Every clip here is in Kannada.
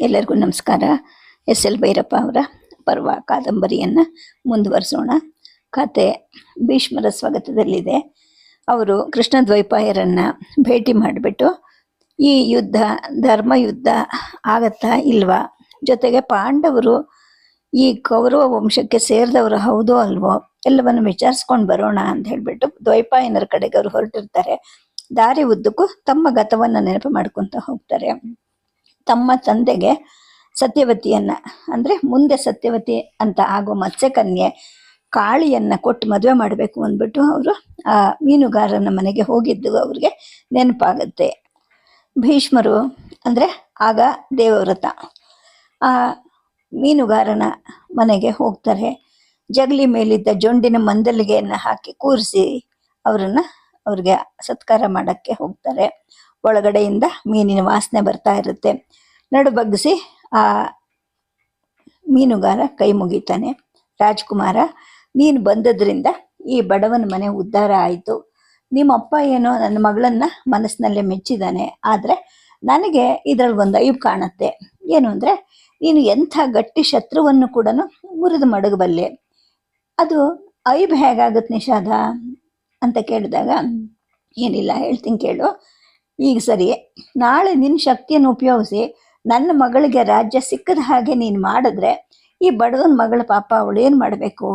ಎಲ್ಲರಿಗೂ ನಮಸ್ಕಾರ. ಎಸ್ ಎಲ್ ಭೈರಪ್ಪ ಅವರ ಪರ್ವ ಕಾದಂಬರಿಯನ್ನು ಮುಂದುವರಿಸೋಣ. ಕತೆ ಭೀಷ್ಮರ ಸ್ವಾಗತದಲ್ಲಿದೆ. ಅವರು ಕೃಷ್ಣ ದ್ವೈಪಾಯರನ್ನು ಭೇಟಿ ಮಾಡಿಬಿಟ್ಟು, ಈ ಯುದ್ಧ, ಧರ್ಮ ಯುದ್ಧ ಆಗತ್ತಾ ಇಲ್ವಾ? ಜೊತೆಗೆ ಪಾಂಡವರು ಈ ಕೌರವ ವಂಶಕ್ಕೆ ಸೇರಿದವರು ಹೌದೋ ಅಲ್ವೋ? ಎಲ್ಲವನ್ನು ವಿಚಾರಿಸ್ಕೊಂಡು ಬರೋಣ ಅಂತ ಹೇಳಿಬಿಟ್ಟು ದ್ವೈಪಾಯನರ ಕಡೆಗೆ ಅವರು ಹೊರಟಿರ್ತಾರೆ. ದಾರಿ ಉದ್ದಕ್ಕೂ ತಮ್ಮ ಗತವನ್ನು ನೆನಪು ಮಾಡ್ಕೊತ ಹೋಗ್ತಾರೆ. ತಮ್ಮ ತಂದೆಗೆ ಸತ್ಯವತಿಯನ್ನ, ಅಂದ್ರೆ ಮುಂದೆ ಸತ್ಯವತಿ ಅಂತ ಆಗೋ ಮತ್ಸ್ಯಕನ್ಯೆ ಕಾಳಿಯನ್ನ ಕೊಟ್ಟು ಮದುವೆ ಮಾಡಬೇಕು ಅಂದ್ಬಿಟ್ಟು ಅವರು ಆ ಮೀನುಗಾರನ ಮನೆಗೆ ಹೋಗಿದ್ದು ಅವ್ರಿಗೆ ನೆನಪಾಗುತ್ತೆ. ಭೀಷ್ಮರು ಅಂದ್ರೆ ಆಗ ದೇವವ್ರತ. ಆ ಮೀನುಗಾರನ ಮನೆಗೆ ಹೋಗ್ತಾರೆ. ಜಗಲಿ ಮೇಲಿದ್ದ ಜೊಂಡಿನ ಮಂದಲಿಗೆಯನ್ನು ಹಾಕಿ ಕೂರಿಸಿ ಅವರನ್ನು ಅವ್ರಿಗೆ ಸತ್ಕಾರ ಮಾಡಕ್ಕೆ ಹೋಗ್ತಾರೆ. ಒಳಗಡೆಯಿಂದ ಮೀನಿನ ವಾಸನೆ ಬರ್ತಾ ಇರುತ್ತೆ. ನಡು ಬಗ್ಗಿಸಿ ಆ ಮೀನುಗಾರ ಕೈ ಮುಗಿತಾನೆ. ರಾಜ್ಕುಮಾರ, ನೀನು ಬಂದದ್ರಿಂದ ಈ ಬಡವನ ಮನೆ ಉದ್ಧಾರ ಆಯಿತು. ನಿಮ್ಮಪ್ಪ ಏನೋ ನನ್ನ ಮಗಳನ್ನ ಮನಸ್ಸಿನಲ್ಲೇ ಮೆಚ್ಚಿದ್ದಾನೆ ಆದರೆ ನನಗೆ ಇದರಲ್ಲಿ ಒಂದು ಐಬ್ ಕಾಣುತ್ತೆ. ಏನು ಅಂದರೆ, ನೀನು ಎಂಥ ಗಟ್ಟಿ ಶತ್ರುವನ್ನು ಕೂಡ ಮುರಿದು ಮಡಗಬಲ್ಲೆ. ಅದು ಐಬ್ ಹೇಗಾಗುತ್ತೆ ನಿಷಾದ? ಅಂತ ಕೇಳಿದಾಗ, ಏನಿಲ್ಲ ಹೇಳ್ತೀನಿ ಕೇಳು. ಈಗ ಸರಿ, ನಾಳೆ ನಿನ್ನ ಶಕ್ತಿಯನ್ನು ಉಪಯೋಗಿಸಿ ನನ್ನ ಮಗಳಿಗೆ ರಾಜ್ಯ ಸಿಕ್ಕದ ಹಾಗೆ ನೀನು ಮಾಡಿದ್ರೆ ಈ ಬಡವನ ಮಗಳ ಪಾಪ ಅವಳು ಏನು ಮಾಡಬೇಕು?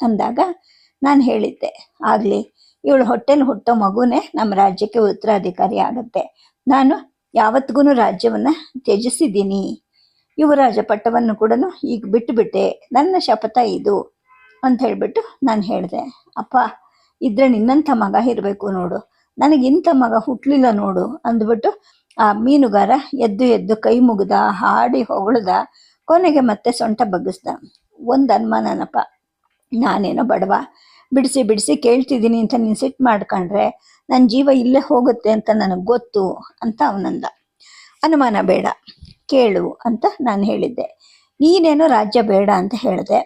ಅಂದಾಗ ನಾನು ಹೇಳಿದ್ದೆ, ಆಗಲಿ, ಇವಳು ಹೊಟ್ಟೆಲಿ ಹುಟ್ಟೋ ಮಗುನೇ ನಮ್ಮ ರಾಜ್ಯಕ್ಕೆ ಉತ್ತರಾಧಿಕಾರಿ ಆಗುತ್ತೆ. ನಾನು ಯಾವತ್ತಿಗೂ ರಾಜ್ಯವನ್ನು ತ್ಯಜಿಸಿದ್ದೀನಿ. ಯುವರಾಜ ಪಟ್ಟವನ್ನು ಕೂಡ ಈಗ ಬಿಟ್ಟುಬಿಟ್ಟೆ, ನನ್ನ ಶಪಥ ಇದು ಅಂತ ಹೇಳಿಬಿಟ್ಟು ನಾನು ಹೇಳಿದೆ, ಅಪ್ಪ, ಇದ್ರೆ ನಿನ್ನಂಥ ಮಗ ಇರಬೇಕು ನೋಡು. ನನಗೆ ಇಂಥ ಮಗ ಹುಟ್ಟಲಿಲ್ಲ ನೋಡು ಅಂದ್ಬಿಟ್ಟು ಆ ಮೀನುಗಾರ ಎದ್ದು ಎದ್ದು ಕೈ ಮುಗ್ದ, ಹಾಡಿ ಹೊಗಳ್ದ, ಕೊನೆಗೆ ಮತ್ತೆ ಸೊಂಟ ಬಗ್ಗಿಸ್ದ. ಒಂದು ಅನುಮಾನನಪ್ಪ. ನಾನೇನೋ ಬಡವ. ಬಿಡಿಸಿ ಬಿಡಿಸಿ ಕೇಳ್ತಿದ್ದೀನಿ ಅಂತ ನೀನು ಸಿಟ್ಟು ಮಾಡ್ಕೊಂಡ್ರೆ ನನ್ನ ಜೀವ ಇಲ್ಲೇ ಹೋಗುತ್ತೆ ಅಂತ ನನಗೆ ಗೊತ್ತು ಅಂತ ಅವನಂದ. ಅನುಮಾನ ಬೇಡ, ಕೇಳು ಅಂತ ನಾನು ಹೇಳಿದ್ದೆ. ನೀನೇನೋ ರಾಜ್ಯ ಬೇಡ ಅಂತ ಹೇಳಿದೆ.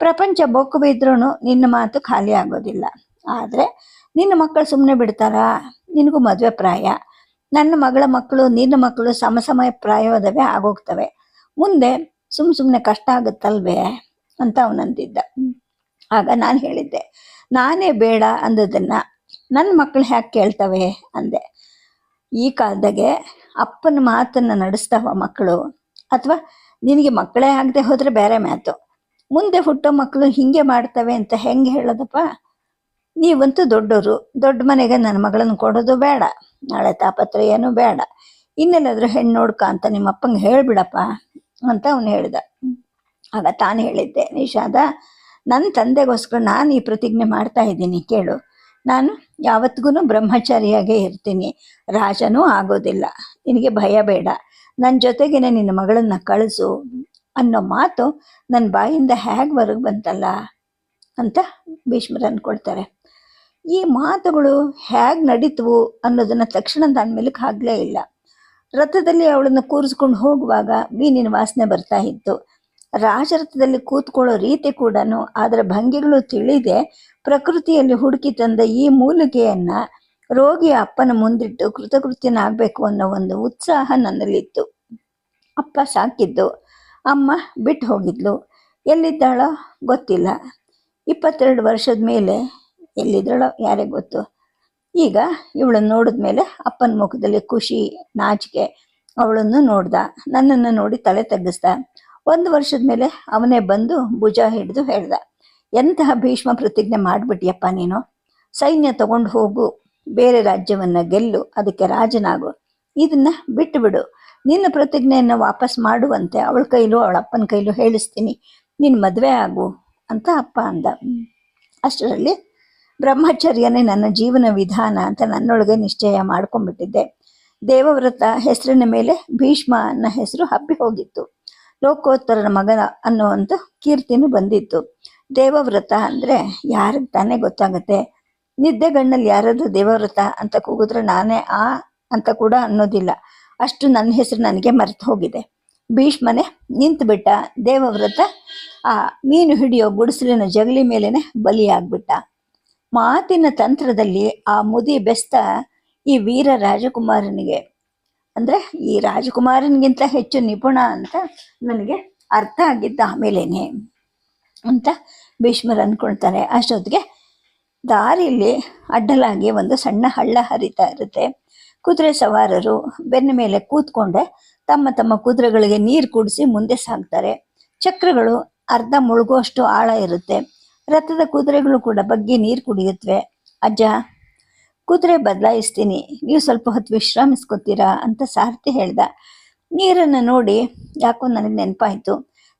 ಪ್ರಪಂಚ ಬೊಕ್ಕು ಬಿದ್ರೂ ನಿನ್ನ ಮಾತು ಖಾಲಿ ಆಗೋದಿಲ್ಲ. ಆದರೆ ನಿನ್ನ ಮಕ್ಕಳು ಸುಮ್ಮನೆ ಬಿಡ್ತಾರಾ? ನಿನಗೂ ಮದುವೆ ಪ್ರಾಯ. ನನ್ನ ಮಗಳ ಮಕ್ಕಳು, ನಿನ್ನ ಮಕ್ಕಳು ಸಮ ಸಮಯ ಪ್ರಾಯವಾದವೇ ಆಗೋಗ್ತವೆ. ಮುಂದೆ ಸುಮ್ ಸುಮ್ಮನೆ ಕಷ್ಟ ಆಗುತ್ತಲ್ವೇ? ಅಂತ ಅವನಂತಿದ್ದ ಆಗ ನಾನು ಹೇಳಿದ್ದೆ, ನಾನೇ ಬೇಡ ಅಂದದನ್ನ ನನ್ನ ಮಕ್ಕಳು ಹ್ಯಾಕೆ ಕೇಳ್ತವೆ ಅಂದೆ. ಈ ಕಾಲದಾಗೆ ಅಪ್ಪನ ಮಾತನ್ನು ನಡೆಸ್ತಾವ ಮಕ್ಕಳು. ಅಥವಾ ನಿನಗೆ ಮಕ್ಕಳೇ ಆಗದೆ ಹೋದರೆ ಬೇರೆ ಮಾತು ಮುಂದೆ ಹುಟ್ಟೋ ಮಕ್ಕಳು ಹಿಂಗೆ ಮಾಡ್ತವೆ ಅಂತ ಹೆಂಗೆ ಹೇಳೋದಪ್ಪ? ನೀವಂತೂ ದೊಡ್ಡವರು ದೊಡ್ಡ ಮನೆಗೆ ನನ್ನ ಮಗಳನ್ನು ಕೊಡೋದು ಬೇಡ, ನಾಳೆ ಏನು ಬೇಡ. ಇನ್ನೆಲ್ಲಾದ್ರೂ ಹೆಣ್ಣು ನೋಡ್ಕ ಅಂತ ನಿಮ್ಮ ಅಪ್ಪಂಗೆ ಹೇಳ್ಬಿಡಪ್ಪ ಅಂತ ಅವನು ಹೇಳ್ದ. ಆಗ ತಾನು ಹೇಳಿದ್ದೆ, ನಿಷಾದ ನನ್ನ ತಂದೆಗೋಸ್ಕರ ನಾನು ಈ ಪ್ರತಿಜ್ಞೆ ಮಾಡ್ತಾ ಇದ್ದೀನಿ, ಕೇಳು. ನಾನು ಯಾವತ್ತಿಗೂ ಬ್ರಹ್ಮಚಾರಿಯಾಗೇ ಇರ್ತೀನಿ, ರಾಜನೂ ಆಗೋದಿಲ್ಲ, ನಿನಗೆ ಭಯ ಬೇಡ. ನನ್ನ ಜೊತೆಗೇನೆ ನಿನ್ನ ಮಗಳನ್ನು ಕಳಿಸು ಅನ್ನೋ ಮಾತು ನನ್ನ ಬಾಯಿಂದ ಹೇಗೆ ಹೊರಗೆ ಬಂತಲ್ಲ ಅಂತ ಭೀಷ್ಮರು ಅಂದ್ಕೊಳ್ತಾರೆ. ಈ ಮಾತುಗಳು ಹೇಗೆ ನಡೀತವು ಅನ್ನೋದನ್ನ ತಕ್ಷಣ ನನ್ನ ಮೇಲಕ್ಕೆ ಆಗ್ಲೇ ಇಲ್ಲ. ರಥದಲ್ಲಿ ಅವಳನ್ನು ಕೂರಿಸ್ಕೊಂಡು ಹೋಗುವಾಗ ಮೀನಿನ ವಾಸನೆ ಬರ್ತಾ ಇತ್ತು. ರಾಜರಥದಲ್ಲಿ ಕೂತ್ಕೊಳ್ಳೋ ರೀತಿ ಕೂಡ ಅದರ ಭಂಗಿಗಳು ತಿಳಿದೆ ಪ್ರಕೃತಿಯಲ್ಲಿ ಹುಡುಕಿ ತಂದ ಈ ಮೂಲಿಕೆಯನ್ನು ರೋಗಿಯ ಅಪ್ಪನ ಮುಂದಿಟ್ಟು ಕೃತಕೃತ್ಯನಾಗಬೇಕು ಅನ್ನೋ ಒಂದು ಉತ್ಸಾಹ ನನ್ನಲ್ಲಿತ್ತು. ಅಪ್ಪ ಸಾಕಿದ್ದು, ಅಮ್ಮ ಬಿಟ್ಟು ಹೋಗಿದ್ಲು. ಎಲ್ಲಿದ್ದಾಳೋ ಗೊತ್ತಿಲ್ಲ. ಇಪ್ಪತ್ತೆರಡು ವರ್ಷದ ಮೇಲೆ ಎಲ್ಲಿದ್ದಾಳೋ ಯಾರಿಗೆ ಗೊತ್ತು. ಈಗ ಇವಳನ್ನು ನೋಡಿದ್ಮೇಲೆ ಅಪ್ಪನ ಮುಖದಲ್ಲಿ ಖುಷಿ, ನಾಚಿಕೆ ಅವಳನ್ನು ನೋಡ್ದ. ನನ್ನನ್ನು ನೋಡಿ ತಲೆ ತಗ್ಗಿಸ್ದ. ಒಂದು ವರ್ಷದ ಮೇಲೆ ಅವನೇ ಬಂದು ಭುಜ ಹಿಡಿದು ಹೇಳ್ದ. ಎಂತಹ ಭೀಷ್ಮ ಪ್ರತಿಜ್ಞೆ ಮಾಡಿಬಿಟ್ಟಿಯಪ್ಪ ನೀನು? ಸೈನ್ಯ ತಗೊಂಡು ಹೋಗು. ಬೇರೆ ರಾಜ್ಯವನ್ನ ಗೆಲ್ಲು. ಅದಕ್ಕೆ ರಾಜನಾಗು. ಇದನ್ನ ಬಿಟ್ಟು ಬಿಡು ನಿನ್ನ ಪ್ರತಿಜ್ಞೆಯನ್ನು ವಾಪಸ್ ಮಾಡುವಂತೆ ಅವಳ ಕೈಲೂ ಅವಳ ಅಪ್ಪನ ಕೈಲೂ ಹೇಳಿಸ್ತೀನಿ. ನೀನು ಮದುವೆ ಆಗು ಅಂತ ಅಪ್ಪ ಅಂದ. ಅಷ್ಟರಲ್ಲಿ ಬ್ರಹ್ಮಚರ್ಯನೇ ನನ್ನ ಜೀವನ ವಿಧಾನ ಅಂತ ನನ್ನೊಳಗೆ ನಿಶ್ಚಯ ಮಾಡ್ಕೊಂಡ್ಬಿಟ್ಟಿದ್ದೆ. ದೇವವ್ರತ ಹೆಸರಿನ ಮೇಲೆ ಭೀಷ್ಮ ಅನ್ನೋ ಹೆಸರು ಹಬ್ಬಿ ಹೋಗಿತ್ತು. ಲೋಕೋತ್ತರನ ಮಗನ ಅನ್ನುವಂಥ ಕೀರ್ತಿನೂ ಬಂದಿತ್ತು. ದೇವವ್ರತ ಅಂದರೆ ಯಾರಿಗೆ ತಾನೇ ಗೊತ್ತಾಗುತ್ತೆ? ನಿದ್ದೆಗಣ್ಣಲ್ಲಿ ಯಾರಾದರೂ ದೇವವ್ರತ ಅಂತ ಕೂಗಿದ್ರೆ ನಾನೇ ಆ ಅಂತ ಕೂಡ ಅನ್ನೋದಿಲ್ಲ. ಅಷ್ಟು ನನ್ನ ಹೆಸರು ನನಗೆ ಮರೆತು ಹೋಗಿದೆ. ಭೀಷ್ಮನೆ ನಿಂತುಬಿಟ್ಟ ದೇವವ್ರತ, ಆ ಮೀನು ಹಿಡಿಯೋ ಗುಡಿಸಲಿನ ಜಗಲಿ ಮೇಲೇನೆ ಬಲಿಯಾಗ್ಬಿಟ್ಟ. ಮಾತಿನ ತಂತ್ರದಲ್ಲಿ ಆ ಮುದಿ ಬೆಸ್ತ ಈ ವೀರ ರಾಜಕುಮಾರನಿಗೆ. ಅಂದ್ರೆ ಈ ರಾಜಕುಮಾರನಿಗಿಂತ ಹೆಚ್ಚು ನಿಪುಣ ಅಂತ ನನಗೆ ಅರ್ಥ ಆಗಿದ್ದ ಆಮೇಲೇನೆ ಅಂತ ಭೀಷ್ಮರು ಅನ್ಕೊಳ್ತಾರೆ. ಅಷ್ಟೊತ್ತಿಗೆ ದಾರಿಯಲ್ಲಿ ಅಡ್ಡಲಾಗಿ ಒಂದು ಸಣ್ಣ ಹಳ್ಳ ಹರಿತಾ ಇರುತ್ತೆ. ಕುದುರೆ ಸವಾರರು ಬೆನ್ನ ಮೇಲೆ ಕೂತ್ಕೊಂಡೆ ತಮ್ಮ ತಮ್ಮ ಕುದುರೆಗಳಿಗೆ ನೀರು ಕುಡಿಸಿ ಮುಂದೆ ಸಾಗ್ತಾರೆ. ಚಕ್ರಗಳು ಅರ್ಧ ಮುಳುಗುವಷ್ಟು ಆಳ ಇರುತ್ತೆ. ರಥದ ಕುದುರೆಗಳು ಕೂಡ ಬಗ್ಗಿ ನೀರು ಕುಡಿಯುತ್ತವೆ ಅಜ್ಜ, ಕುದುರೆ ಬದಲಾಯಿಸ್ತೀನಿ. ನೀವು ಸ್ವಲ್ಪ ಹೊತ್ತು ವಿಶ್ರಾಮಿಸ್ಕೊತೀರಾ ಅಂತ ಸಾರಥಿ ಹೇಳ್ದ. ನೀರನ್ನು ನೋಡಿ ಯಾಕೋ ನನಗೆ ನೆನಪಾಯಿತು.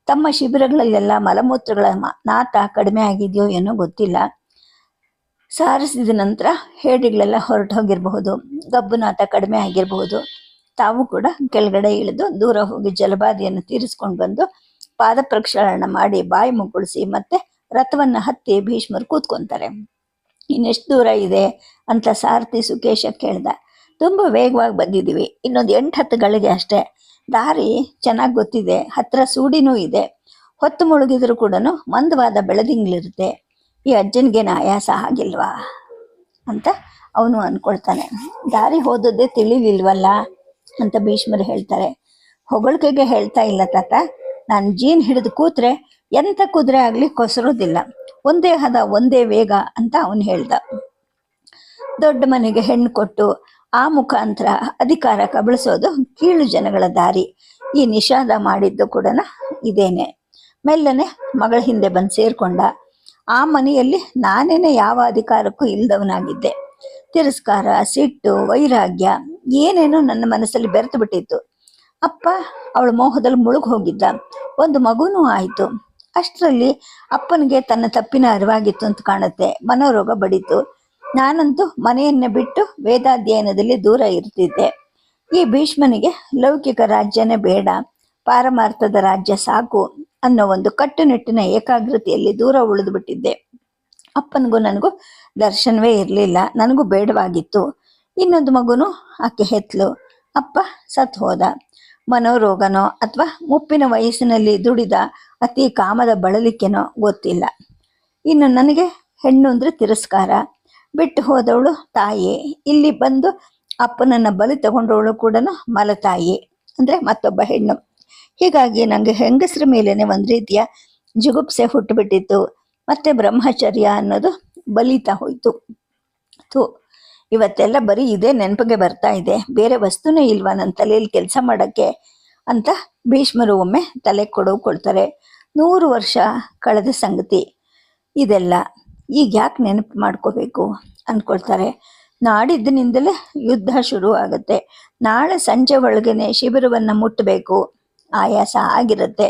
ತಮ್ಮ ಶಿಬಿರಗಳಲ್ಲೆಲ್ಲ ಮಲಮೂತ್ರಗಳ ನಾತ ಕಡಿಮೆ ಆಗಿದೆಯೋ ಏನೋ ಗೊತ್ತಿಲ್ಲ. ಸಾರಿಸಿದ ನಂತರ ಹೇಡಿಗಳೆಲ್ಲ ಹೊರಟು ಹೋಗಿರಬಹುದು. ಗಬ್ಬು ನಾತ ಕಡಿಮೆ ಆಗಿರಬಹುದು. ತಾವು ಕೂಡ ಕೆಳಗಡೆ ಇಳಿದು ದೂರ ಹೋಗಿ ಜಲಬಾದಿಯನ್ನು ತೀರಿಸ್ಕೊಂಡು ಬಂದು ಪಾದ ಪ್ರಕ್ಷಾಳನ ಮಾಡಿ ಬಾಯಿ ಮುಗುಳಿಸಿ ಮತ್ತೆ ರಥವನ್ನ ಹತ್ತಿ ಭೀಷ್ಮರು ಕೂತ್ಕೊಂತಾರೆ. ಇನ್ನೆಷ್ಟು ದೂರ ಇದೆ ಅಂತ ಸಾರಥಿ ಸುಕೇಶ ಕೇಳ್ದ. ತುಂಬ ವೇಗವಾಗಿ ಬಂದಿದ್ದೀವಿ. ಇನ್ನೊಂದು ಎಂಟು ಹತ್ತು ಗಳಿಗೆ ಅಷ್ಟೇ. ದಾರಿ ಚೆನ್ನಾಗಿ ಗೊತ್ತಿದೆ. ಹತ್ರ ಸೂಡಿನೂ ಇದೆ. ಹೊತ್ತು ಮುಳುಗಿದ್ರು ಕೂಡ ಮಂದವಾದ ಬೆಳದಿಂಗ್ಲಿರುತ್ತೆ ಈ ಅಜ್ಜನಿಗೆ ಆಯಾಸ ಆಗಿಲ್ವಾ? ಅಂತ ಅವನು ಅನ್ಕೊಳ್ತಾನೆ. ದಾರಿ ಹೋದದ್ದೇ ತಿಳಿಲಿಲ್ವಲ್ಲ? ಅಂತ ಭೀಷ್ಮರು ಹೇಳ್ತಾರೆ. ಹೊಗಳಿಕೆಗೆ ಹೇಳ್ತಾ ಇಲ್ಲ ತಾತ. ನಾನು ಜೀನ್ ಹಿಡಿದು ಕೂತ್ರೆ ಎಂಥ ಕುದುರೆ ಆಗಲಿ ಕೊಸರೋದಿಲ್ಲ. ಒಂದೇ ಹದ, ಒಂದೇ ವೇಗ ಅಂತ ಅವನು ಹೇಳ್ದ. ದೊಡ್ಡ ಮನೆಗೆ ಹೆಣ್ಣು ಕೊಟ್ಟು ಆ ಮುಖಾಂತರ ಅಧಿಕಾರ ಕಬಳಿಸೋದು ಕೀಳು ಜನಗಳ ದಾರಿ. ಈ ನಿಷಾದ ಮಾಡಿದ್ದು ಕೂಡ ಇದೇನೆ. ಮೆಲ್ಲನೆ ಮಗಳ ಹಿಂದೆ ಬಂದು ಸೇರ್ಕೊಂಡ. ಆ ಮನೆಯಲ್ಲಿ ನಾನೇನೆ ಯಾವ ಅಧಿಕಾರಕ್ಕೂ ಇಲ್ಲದವನಾಗಿದ್ದೆ ತಿರಸ್ಕಾರ, ಸಿಟ್ಟು, ವೈರಾಗ್ಯ ಏನೇನೋ ನನ್ನ ಮನಸ್ಸಲ್ಲಿ ಬೆರೆತು ಬಿಟ್ಟಿತ್ತು. ಅಪ್ಪ ಅವಳ ಮೋಹದಲ್ಲಿ ಮುಳುಗ್ ಹೋಗಿದ್ದ. ಒಂದು ಮಗುನೂ ಆಯಿತು. ಅಷ್ಟರಲ್ಲಿ ಅಪ್ಪನಿಗೆ ತನ್ನ ತಪ್ಪಿನ ಅರಿವಾಗಿತ್ತು ಅಂತ ಕಾಣುತ್ತೆ. ಮನೋರೋಗ ಬಡಿತು. ನಾನಂತೂ ಮನೆಯನ್ನೇ ಬಿಟ್ಟು ವೇದಾಧ್ಯಯನದಲ್ಲಿ ದೂರ ಇರ್ತಿದ್ದೆ. ಈ ಭೀಷ್ಮನಿಗೆ ಲೌಕಿಕ ರಾಜ್ಯನೇ ಬೇಡ, ಪಾರಮಾರ್ಥದ ರಾಜ್ಯ ಸಾಕು ಅನ್ನೋ ಒಂದು ಕಟ್ಟುನಿಟ್ಟಿನ ಏಕಾಗ್ರತೆಯಲ್ಲಿ ದೂರ ಉಳಿದು ಬಿಟ್ಟಿದ್ದೆ ಅಪ್ಪನಿಗೂ ನನಗೂ ದರ್ಶನವೇ ಇರಲಿಲ್ಲ, ನನಗೂ ಬೇಡವಾಗಿತ್ತು. ಇನ್ನೊಂದು ಮಗುನು ಆಕೆ ಹೆತ್ಲು. ಅಪ್ಪ ಸತ್ ಹೋದ. ಮನೋರೋಗನೋ ಅಥವಾ ಮುಪ್ಪಿನ ವಯಸ್ಸಿನಲ್ಲಿ ದುಡಿದ ಅತಿ ಕಾಮದ ಬಳಲಿಕೆನೋ ಗೊತ್ತಿಲ್ಲ. ಇನ್ನು ನನಗೆ ಹೆಣ್ಣು ಅಂದರೆ ತಿರಸ್ಕಾರ. ಬಿಟ್ಟು ಹೋದವಳು ತಾಯಿ. ಇಲ್ಲಿ ಬಂದು ಅಪ್ಪನನ್ನ ಬಲಿ ತಗೊಂಡವಳು ಕೂಡ ಮಲತಾಯಿ ಅಂದ್ರೆ ಮತ್ತೊಬ್ಬ ಹೆಣ್ಣು. ಹೀಗಾಗಿ ನನಗೆ ಹೆಂಗಸರ ಮೇಲೇ ಒಂದು ರೀತಿಯ ಜುಗುಪ್ಸೆ ಹುಟ್ಟುಬಿಟ್ಟಿತ್ತು. ಮತ್ತೆ ಬ್ರಹ್ಮಚರ್ಯ ಅನ್ನೋದು ಬಲಿತಾ ಹೋಯ್ತು. ಥೂ. ಇವತ್ತೆಲ್ಲ ಬರೀ ಇದೇ ನೆನಪಿಗೆ ಬರ್ತಾ ಇದೆ. ಬೇರೆ ವಸ್ತುನೇ ಇಲ್ವಾ ನನ್ನ ತಲೆಯಲ್ಲಿ ಕೆಲಸ ಮಾಡೋಕ್ಕೆ? ಅಂತ ಭೀಷ್ಮರು ಒಮ್ಮೆ ತಲೆ ಕೊಡೋಕೊಳ್ತಾರೆ ನೂರು ವರ್ಷ ಕಳೆದ ಸಂಗತಿ. ಇದೆಲ್ಲ ಈಗ ಯಾಕೆ ನೆನಪು ಮಾಡ್ಕೋಬೇಕು? ಅಂದ್ಕೊಳ್ತಾರೆ ನಾಡಿದ್ದಿನಿಂದಲೇ ಯುದ್ಧ ಶುರು ಆಗುತ್ತೆ. ನಾಳೆ ಸಂಜೆ ಒಳಗೇನೆ ಶಿಬಿರವನ್ನು ಮುಟ್ಟಬೇಕು ಆಯಾಸ ಆಗಿರುತ್ತೆ.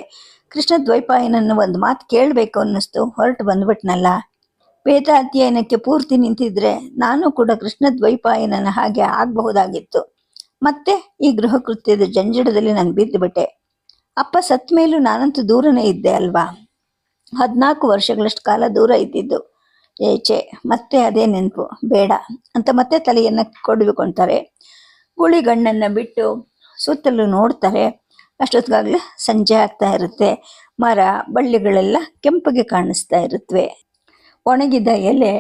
ಕೃಷ್ಣ ದ್ವೈಪಾಯನನ್ನು ಒಂದು ಮಾತು ಕೇಳಬೇಕು ಅನ್ನಿಸ್ತು. ಹೊರಟು ಬಂದ್ಬಿಟ್ನಲ್ಲ. ವೇದಾಧ್ಯಯನಕ್ಕೆ ಪೂರ್ತಿ ನಿಂತಿದ್ರೆ ನಾನು ಕೂಡ ಕೃಷ್ಣ ದ್ವೈಪಾಯನನ ಹಾಗೆ ಆಗಬಹುದಾಗಿತ್ತು. ಮತ್ತೆ ಈ ಗೃಹ ಕೃತ್ಯದ ಜಂಜಡದಲ್ಲಿ ನಾನು ಬಿದ್ದುಬಿಟ್ಟೆ ಅಪ್ಪ ಸತ್ ಮೇಲೂ ನಾನಂತೂ ದೂರನೇ ಇದ್ದೆ ಅಲ್ವಾ? ಹದಿನಾಲ್ಕು ವರ್ಷಗಳಷ್ಟು ಕಾಲ ದೂರ ಇದ್ದಿದ್ದು. ಏಚೆ ಮತ್ತೆ ಅದೇ ನೆನಪು. ಬೇಡ. ಅಂತ ಮತ್ತೆ ತಲೆಯನ್ನ ಕೊಡಬೇಕೊಳ್ತಾರೆ ಗುಳಿಗಣ್ಣನ್ನು ಬಿಟ್ಟು ಸುತ್ತಲೂ ನೋಡ್ತಾರೆ. ಅಷ್ಟೊತ್ತಿಗಾಗಲೇ ಸಂಜೆ ಆಗ್ತಾ ಇರುತ್ತೆ. ಮರ, ಬಳ್ಳಿಗಳೆಲ್ಲ ಕೆಂಪಗೆ ಕಾಣಿಸ್ತಾ ಇರುತ್ತವೆ ಒಣಗಿದ ಎಲೆ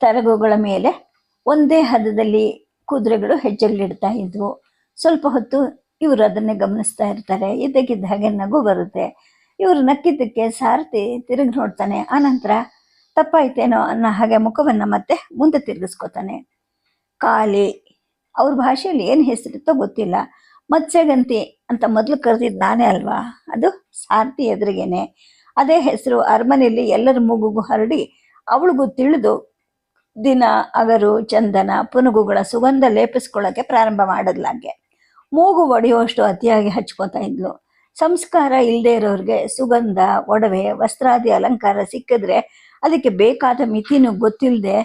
ತರಗುಗಳ ಮೇಲೆ ಒಂದೇ ಹದದಲ್ಲಿ ಕುದುರೆಗಳು ಹೆಜ್ಜೆಗಳಿಡ್ತಾ ಇದ್ವು. ಸ್ವಲ್ಪ ಹೊತ್ತು ಇವರು ಅದನ್ನೇ ಗಮನಿಸ್ತಾ ಇರ್ತಾರೆ. ಇದ್ದಕ್ಕಿದ್ದ ಹಾಗೆ ನಗು ಬರುತ್ತೆ. ಇವರು ನಕ್ಕಿದ್ದಕ್ಕೆ ಸಾರಥಿ ತಿರುಗಿ ನೋಡ್ತಾನೆ. ಆನಂತರ ತಪ್ಪಾಯ್ತೇನೋ ಅನ್ನೋ ಹಾಗೆ ಮುಖವನ್ನು ಮತ್ತೆ ಮುಂದೆ ತಿರುಗಿಸ್ಕೊತಾನೆ. ಕಾಲಿ ಅವ್ರ ಭಾಷೆಯಲ್ಲಿ ಏನು ಹೆಸರಿತ್ತೋ ಗೊತ್ತಿಲ್ಲ. ಮತ್ಸ್ಯಗಂತಿ ಅಂತ ಮೊದಲು ಕರೆದಿದ್ದು ನಾನೇ ಅಲ್ವಾ? ಅದು ಸಾರಥಿ ಎದುರಿಗೇನೆ. ಅದೇ ಹೆಸರು ಅರಮನೆಯಲ್ಲಿ ಎಲ್ಲರ ಮೂಗುಗೂ ಹರಡಿ ಅವಳಿಗೂ ತಿಳಿದು, ದಿನ ಅಗರು ಚಂದನ ಪುನುಗುಗಳ ಸುಗಂಧ ಲೇಪಿಸ್ಕೊಳ್ಳೋಕೆ ಪ್ರಾರಂಭ ಮಾಡಿದ್ಲಾಗೆ. ಮೂಗು ಒಡೆಯುವಷ್ಟು ಅತಿಯಾಗಿ ಹಚ್ಕೋತಾ ಇದ್ಲು. ಸಂಸ್ಕಾರ ಇಲ್ಲದೆ ಇರೋರಿಗೆ ಸುಗಂಧ, ಒಡವೆ, ವಸ್ತ್ರಾದಿ ಅಲಂಕಾರ ಸಿಕ್ಕಿದ್ರೆ ಅದಕ್ಕೆ ಬೇಕಾದ ಮಿತಿನೂ ಗೊತ್ತಿಲ್ಲದೆ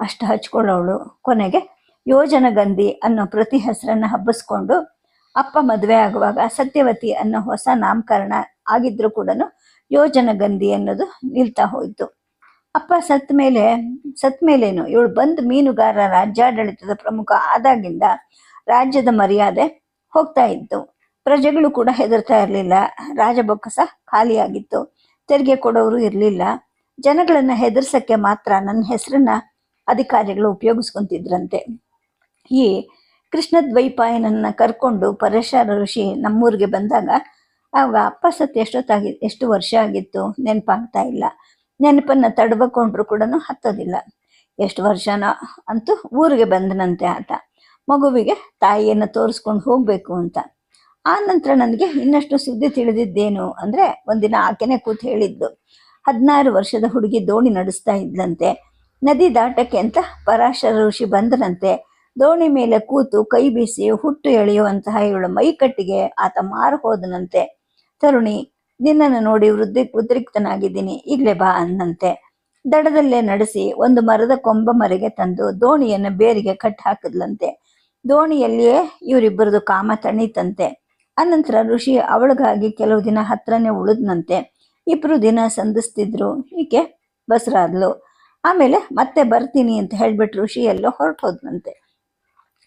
ಅಷ್ಟು ಹಚ್ಕೊಳ್ಳೋಳು. ಕೊನೆಗೆ ಯೋಜನಗಂಧಿ ಅನ್ನೋ ಪ್ರತಿ ಹೆಸರನ್ನು ಹಬ್ಬಿಸ್ಕೊಂಡು ಅಪ್ಪ ಮದುವೆ ಆಗುವಾಗ ಸತ್ಯವತಿ ಅನ್ನೋ ಹೊಸ ನಾಮಕರಣ ಆಗಿದ್ರೂ ಕೂಡ ಯೋಜನಗಂಧಿ ಅನ್ನೋದು ನಿಲ್ತಾ ಹೋಯ್ತು. ಅಪ್ಪ ಸತ್ ಮೇಲೆ, ಸತ್ ಮೇಲೇನು? ಇವಳು ಬಂದು ಮೀನುಗಾರ, ರಾಜ್ಯಾಡಳಿತದ ಪ್ರಮುಖ ಆದಾಗಿಂದ ರಾಜ್ಯದ ಮರ್ಯಾದೆ ಹೋಗ್ತಾ ಇತ್ತು. ಪ್ರಜೆಗಳು ಕೂಡ ಹೆದರ್ತಾ ಇರಲಿಲ್ಲ. ರಾಜಬೊಕ್ಕಸ ಖಾಲಿಯಾಗಿತ್ತು. ತೆರಿಗೆ ಕೊಡೋರು ಇರಲಿಲ್ಲ. ಜನಗಳನ್ನ ಹೆದರ್ಸಕ್ಕೆ ಮಾತ್ರ ನನ್ನ ಹೆಸರನ್ನ ಅಧಿಕಾರಿಗಳು ಉಪಯೋಗಿಸ್ಕೊಂತಿದ್ರಂತೆ. ಈ ಕೃಷ್ಣದ್ವೈಪಾಯನನ್ನ ಕರ್ಕೊಂಡು ಪರಶರ ಋಷಿ ನಮ್ಮೂರಿಗೆ ಬಂದಾಗ ಆವಾಗ ಅಪ್ಪ ಸತ್ತು ಎಷ್ಟೊತ್ತಾಗಿ, ಎಷ್ಟು ವರ್ಷ ಆಗಿತ್ತು ನೆನಪಾಗ್ತಾ ಇಲ್ಲ. ನೆನಪನ್ನ ತಡಬಕೊಂಡ್ರು ಕೂಡ ಹತ್ತೋದಿಲ್ಲ. ಎಷ್ಟು ವರ್ಷನೋ ಅಂತೂ ಊರಿಗೆ ಬಂದನಂತೆ ಆತ. ಮಗುವಿಗೆ ತಾಯಿಯನ್ನು ತೋರಿಸ್ಕೊಂಡು ಹೋಗಬೇಕು ಅಂತ. ಆ ನಂತರ ನನಗೆ ಇನ್ನಷ್ಟು ಸುದ್ದಿ ತಿಳಿದಿದ್ದೇನು ಅಂದರೆ ಒಂದಿನ ಆಕೆನೆ ಕೂತು ಹೇಳಿದ್ದು ಹದಿನಾರು ವರ್ಷದ ಹುಡುಗಿ ದೋಣಿ ನಡೆಸ್ತಾ ಇದ್ಲಂತೆ. ನದಿ ದಾಟಕ್ಕೆ ಅಂತ ಪರಾಶರ ಋಷಿ ಬಂದನಂತೆ ದೋಣಿ ಮೇಲೆ ಕೂತು ಕೈ ಬೀಸಿ ಹುಟ್ಟು ಎಳೆಯುವಂತಹ ಇವಳ ಮೈಕಟ್ಟಿಗೆ ಆತ ಮಾರು ಹೋದನಂತೆ. ತರುಣಿ ನಿನ್ನನ್ನು ನೋಡಿ ವೃದ್ಧಿ, ಉದ್ರಿಕ್ತನಾಗಿದ್ದೀನಿ. ಈಗಲೇ ಬಾ ಅನ್ನಂತೆ. ದಡದಲ್ಲೇ ನಡೆಸಿ ಒಂದು ಮರದ ಕೊಂಬ ಮರೆಗೆ ತಂದು ದೋಣಿಯನ್ನು ಬೇರಿಗೆ ಕಟ್ಟಿ ಹಾಕಿದ್ಲಂತೆ. ದೋಣಿಯಲ್ಲಿಯೇ ಇವರಿಬ್ಬರದು ಕಾಮ ತಣಿತಂತೆ. ಅನಂತರ ಋಷಿ ಅವಳಿಗಾಗಿ ಕೆಲವು ದಿನ ಹತ್ರನೇ ಉಳಿದ್ನಂತೆ. ಇಬ್ಬರು ದಿನ ಸಂಧಿಸ್ತಿದ್ರು. ಈಕೆ ಬಸರಾದ್ಲು. ಆಮೇಲೆ ಮತ್ತೆ ಬರ್ತೀನಿ ಅಂತ ಹೇಳ್ಬಿಟ್ಟು ಋಷಿ ಎಲ್ಲೋ ಹೊರಟು ಹೋದ್ನಂತೆ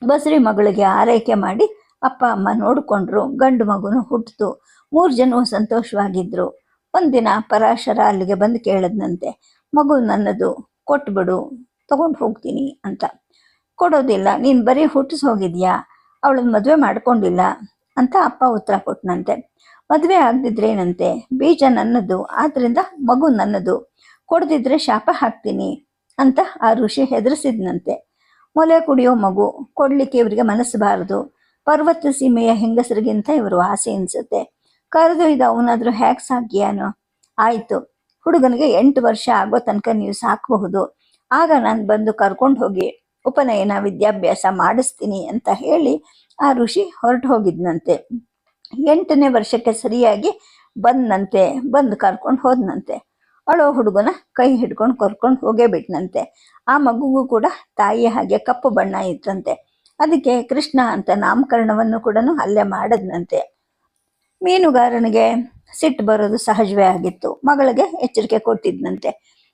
ಬಸರಿ ಮಗಳಿಗೆ ಆರೈಕೆ ಮಾಡಿ ಅಪ್ಪ ಅಮ್ಮ ನೋಡಿಕೊಂಡ್ರು, ಗಂಡು ಮಗುನು ಹುಟ್ಟಿತು ಮೂರು ಜನವು ಸಂತೋಷವಾಗಿದ್ರು. ಒಂದಿನ ಪರಾಶರ ಅಲ್ಲಿಗೆ ಬಂದು ಕೇಳದ್ನಂತೆ, ಮಗು ನನ್ನದು, ಕೊಟ್ಬಿಡು, ತಗೊಂಡು ಹೋಗ್ತೀನಿ ಅಂತ. ಕೊಡೋದಿಲ್ಲ, ನೀನು ಬರೀ ಹುಟ್ಟಿಸ್ ಹೋಗಿದ್ಯಾ? ಅವಳನ್ನ ಮದುವೆ ಮಾಡ್ಕೊಂಡಿಲ್ಲ ಅಂತ ಅಪ್ಪ ಉತ್ತರ ಕೊಟ್ಟನಂತೆ ಮದುವೆ ಆಗದಿದ್ರೇನಂತೆ? ಬೀಜ ನನ್ನದು ಆದ್ದರಿಂದ ಮಗು ನನ್ನದು. ಕೊಡದಿದ್ರೆ ಶಾಪ ಹಾಕ್ತೀನಿ ಅಂತ ಆ ಋಷಿ ಹೆದರಿಸಿದ್ನಂತೆ. ಮೊಲೆ ಕುಡಿಯೋ ಮಗು, ಕೊಡಲಿಕ್ಕೆ ಇವರಿಗೆ ಮನಸ್ಸಬಾರದು ಪರ್ವತ ಸೀಮೆಯ ಹೆಂಗಸರಿಗಿಂತ ಇವರು ಆಸೆ ಅನ್ಸುತ್ತೆ ಕರೆದೊಯ್ದ ಅವನಾದ್ರೂ ಹ್ಯಾಕ್ ಸಾಕಿಯಾನು ಆಯ್ತು. ಹುಡುಗನಿಗೆ ಎಂಟು ವರ್ಷ ಆಗೋ ತನಕ ನೀವು ಸಾಕಬಹುದು. ಆಗ ನಾನು ಬಂದು ಕರ್ಕೊಂಡು ಹೋಗಿ ಉಪನಯನ ವಿದ್ಯಾಭ್ಯಾಸ ಮಾಡಿಸ್ತೀನಿ ಅಂತ ಹೇಳಿ ಆ ಋಷಿ ಹೊರಟು ಹೋಗಿದ್ನಂತೆ. ಎಂಟನೇ ವರ್ಷಕ್ಕೆ ಸರಿಯಾಗಿ ಬಂದನಂತೆ, ಬಂದು ಕರ್ಕೊಂಡು ಹೋದ್ನಂತೆ. ಅಳೋ ಹುಡುಗನ ಕೈ ಹಿಡ್ಕೊಂಡು ಕರ್ಕೊಂಡು ಹೋಗೇ ಬಿಟ್ನಂತೆ. ಆ ಮಗುಗೂ ಕೂಡ ತಾಯಿಯ ಹಾಗೆ ಕಪ್ಪು ಬಣ್ಣ ಇತ್ತಂತೆ. ಅದಕ್ಕೆ ಕೃಷ್ಣ ಅಂತ ನಾಮಕರಣವನ್ನು ಕೂಡ ಅಲ್ಲೇ ಮಾಡದ್ನಂತೆ. ಮೀನುಗಾರನಿಗೆ ಸಿಟ್ಟು ಬರೋದು ಸಹಜವೇ ಆಗಿತ್ತು. ಮಗಳಿಗೆ ಎಚ್ಚರಿಕೆ ಕೊಟ್ಟಿದ್ನಂತೆ.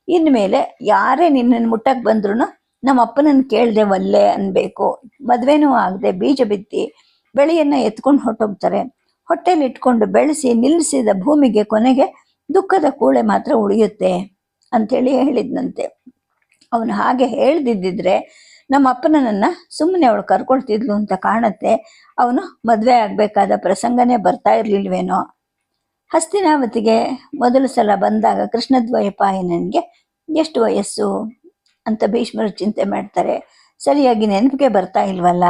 ಇನ್ಮೇಲೆ ಯಾರೇ ನಿನ್ನನ್ನು ಮುಟ್ಟಕ್ಕೆ ಬಂದ್ರು ನಮ್ಮ ಅಪ್ಪನನ್ನು ಕೇಳ್ದೆ ಒಲ್ಲೆ ಅನ್ಬೇಕು. ಮದ್ವೆನೂ ಆಗದೆ ಬೀಜ ಬಿತ್ತಿ ಬೆಳೆಯನ್ನ ಎತ್ಕೊಂಡು ಹೊಟ್ಟೋಗ್ತಾರೆ ಹೊಟ್ಟೆಲಿ ಇಟ್ಕೊಂಡು ಬೆಳೆಸಿ ನಿಲ್ಲಿಸಿದ ಭೂಮಿಗೆ ಕೊನೆಗೆ ದುಃಖದ ಕೂಳೆ ಮಾತ್ರ ಉಳಿಯುತ್ತೆ ಅಂತೇಳಿ ಹೇಳಿದ್ನಂತೆ. ಅವನು ಹಾಗೆ ಹೇಳ್ದಿದ್ದಿದ್ರೆ ನಮ್ಮ ಅಪ್ಪನನ್ನ ಸುಮ್ಮನೆ ಅವಳು ಕರ್ಕೊಳ್ತಿದ್ಲು ಅಂತ ಕಾಣುತ್ತೆ, ಅವನು ಮದುವೆ ಆಗಬೇಕಾದ ಪ್ರಸಂಗನೇ ಬರ್ತಾ ಇರ್ಲಿಲ್ವೇನೋ? ಹಸ್ತಿನಾವತಿಗೆ ಮೊದಲು ಸಲ ಬಂದಾಗ ಕೃಷ್ಣದ್ವಯಪಾಯನನಿಗೆ ಎಷ್ಟು ವಯಸ್ಸು? ಅಂತ ಭೀಷ್ಮರು ಚಿಂತೆ ಮಾಡ್ತಾರೆ. ಸರಿಯಾಗಿ ನೆನಪಿಗೆ ಬರ್ತಾ ಇಲ್ವಲ್ಲ?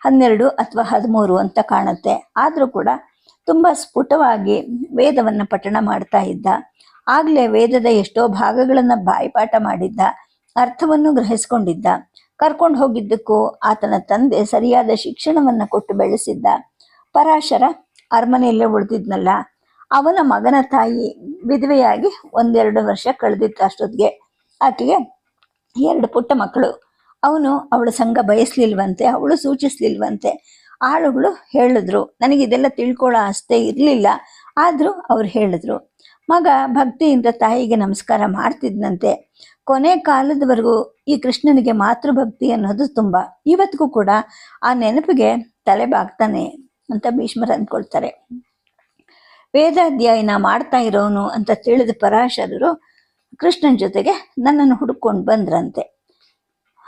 ಹನ್ನೆರಡು ಅಥವಾ ಹದಿಮೂರು ಅಂತ ಕಾಣುತ್ತೆ. ಆದರೂ ಕೂಡ ತುಂಬ ಸ್ಫುಟವಾಗಿ ವೇದವನ್ನು ಪಠಣ ಮಾಡ್ತಾ ಇದ್ದ. ಆಗಲೇ ವೇದದ ಎಷ್ಟೋ ಭಾಗಗಳನ್ನು ಬಾಯಿಪಾಠ ಮಾಡಿದ್ದ. ಅರ್ಥವನ್ನು ಗ್ರಹಿಸ್ಕೊಂಡಿದ್ದ. ಕರ್ಕೊಂಡು ಹೋಗಿದ್ದಕ್ಕೂ ಆತನ ತಂದೆ ಸರಿಯಾದ ಶಿಕ್ಷಣವನ್ನ ಕೊಟ್ಟು ಬೆಳೆಸಿದ್ದ. ಪರಾಶರ ಅರಮನೆಯಲ್ಲೇ ಉಳಿದಿದ್ನಲ್ಲ, ಅವನ ಮಗನ ತಾಯಿ ವಿಧವೆಯಾಗಿ ಒಂದೆರಡು ವರ್ಷ ಕಳೆದಿತ್ತು ಅಷ್ಟೊತ್ತಿಗೆ. ಆಕೆಗೆ ಎರಡು ಪುಟ್ಟ ಮಕ್ಕಳು. ಅವನು ಅವಳ ಸಂಘ ಬಯಸ್ಲಿಲ್ವಂತೆ, ಅವಳು ಸೂಚಿಸ್ಲಿಲ್ವಂತೆ ಆಳುಗಳು ಹೇಳಿದ್ರು. ನನಗೆ ಇದೆಲ್ಲ ತಿಳ್ಕೊಳ್ಳೋ ಅಷ್ಟೇ ಇರಲಿಲ್ಲ, ಆದರೂ ಅವ್ರು ಹೇಳಿದ್ರು. ಮಗ ಭಕ್ತಿಯಿಂದ ತಾಯಿಗೆ ನಮಸ್ಕಾರ ಮಾಡ್ತಿದ್ನಂತೆ. ಕೊನೆ ಕಾಲದವರೆಗೂ ಈ ಕೃಷ್ಣನಿಗೆ ಮಾತೃಭಕ್ತಿ ಅನ್ನೋದು ತುಂಬ. ಇವತ್ತಿಗೂ ಕೂಡ ಆ ನೆನಪಿಗೆ ತಲೆ ಬಾಗ್ತಾನೆ ಅಂತ ಭೀಷ್ಮರು ಅಂದ್ಕೊಳ್ತಾರೆ. ವೇದಾಧ್ಯಯನ ಮಾಡ್ತಾ ಇರೋನು ಅಂತ ತಿಳಿದ ಪರಾಶರರು ಕೃಷ್ಣನ ಜೊತೆಗೆ ನನ್ನನ್ನು ಹುಡುಕೊಂಡು ಬಂದ್ರಂತೆ.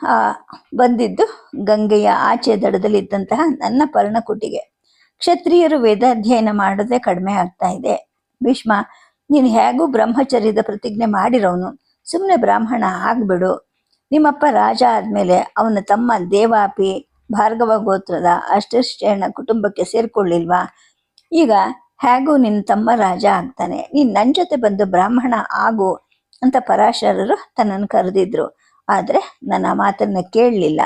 ಆ, ಬಂದಿದ್ದು ಗಂಗೆಯ ಆಚೆ ದಡದಲ್ಲಿದ್ದಂತಹ ನನ್ನ ಪರ್ಣಕುಟಿಗೆ. ಕ್ಷತ್ರಿಯರು ವೇದಾಧ್ಯಯನ ಮಾಡೋದೇ ಕಡಿಮೆ ಆಗ್ತಾ ಇದೆ. ಭೀಷ್ಮ, ನೀನು ಹೇಗೂ ಬ್ರಹ್ಮಚರ್ಯದ ಪ್ರತಿಜ್ಞೆ ಮಾಡಿರೋನು. ಸುಮ್ಮನೆ ಬ್ರಾಹ್ಮಣ ಆಗ್ಬಿಡು. ನಿಮ್ಮಪ್ಪ ರಾಜ ಆದ್ಮೇಲೆ ಅವನ ತಮ್ಮ ದೇವಾಪಿ ಭಾರ್ಗವ ಗೋತ್ರದ ಅಷ್ಟೇಣ ಕುಟುಂಬಕ್ಕೆ ಸೇರ್ಕೊಳ್ಳಿಲ್ವಾ? ಈಗ ಹೇಗೂ ನಿನ್ನ ತಮ್ಮ ರಾಜ ಆಗ್ತಾನೆ. ನೀನ್ ನನ್ನ ಜೊತೆ ಬಂದು ಬ್ರಾಹ್ಮಣ ಆಗು ಅಂತ ಪರಾಶರರು ತನ್ನನ್ನು ಕರೆದಿದ್ರು. ಆದರೆ ನನ್ನ ಮಾತನ್ನ ಕೇಳಲಿಲ್ಲ.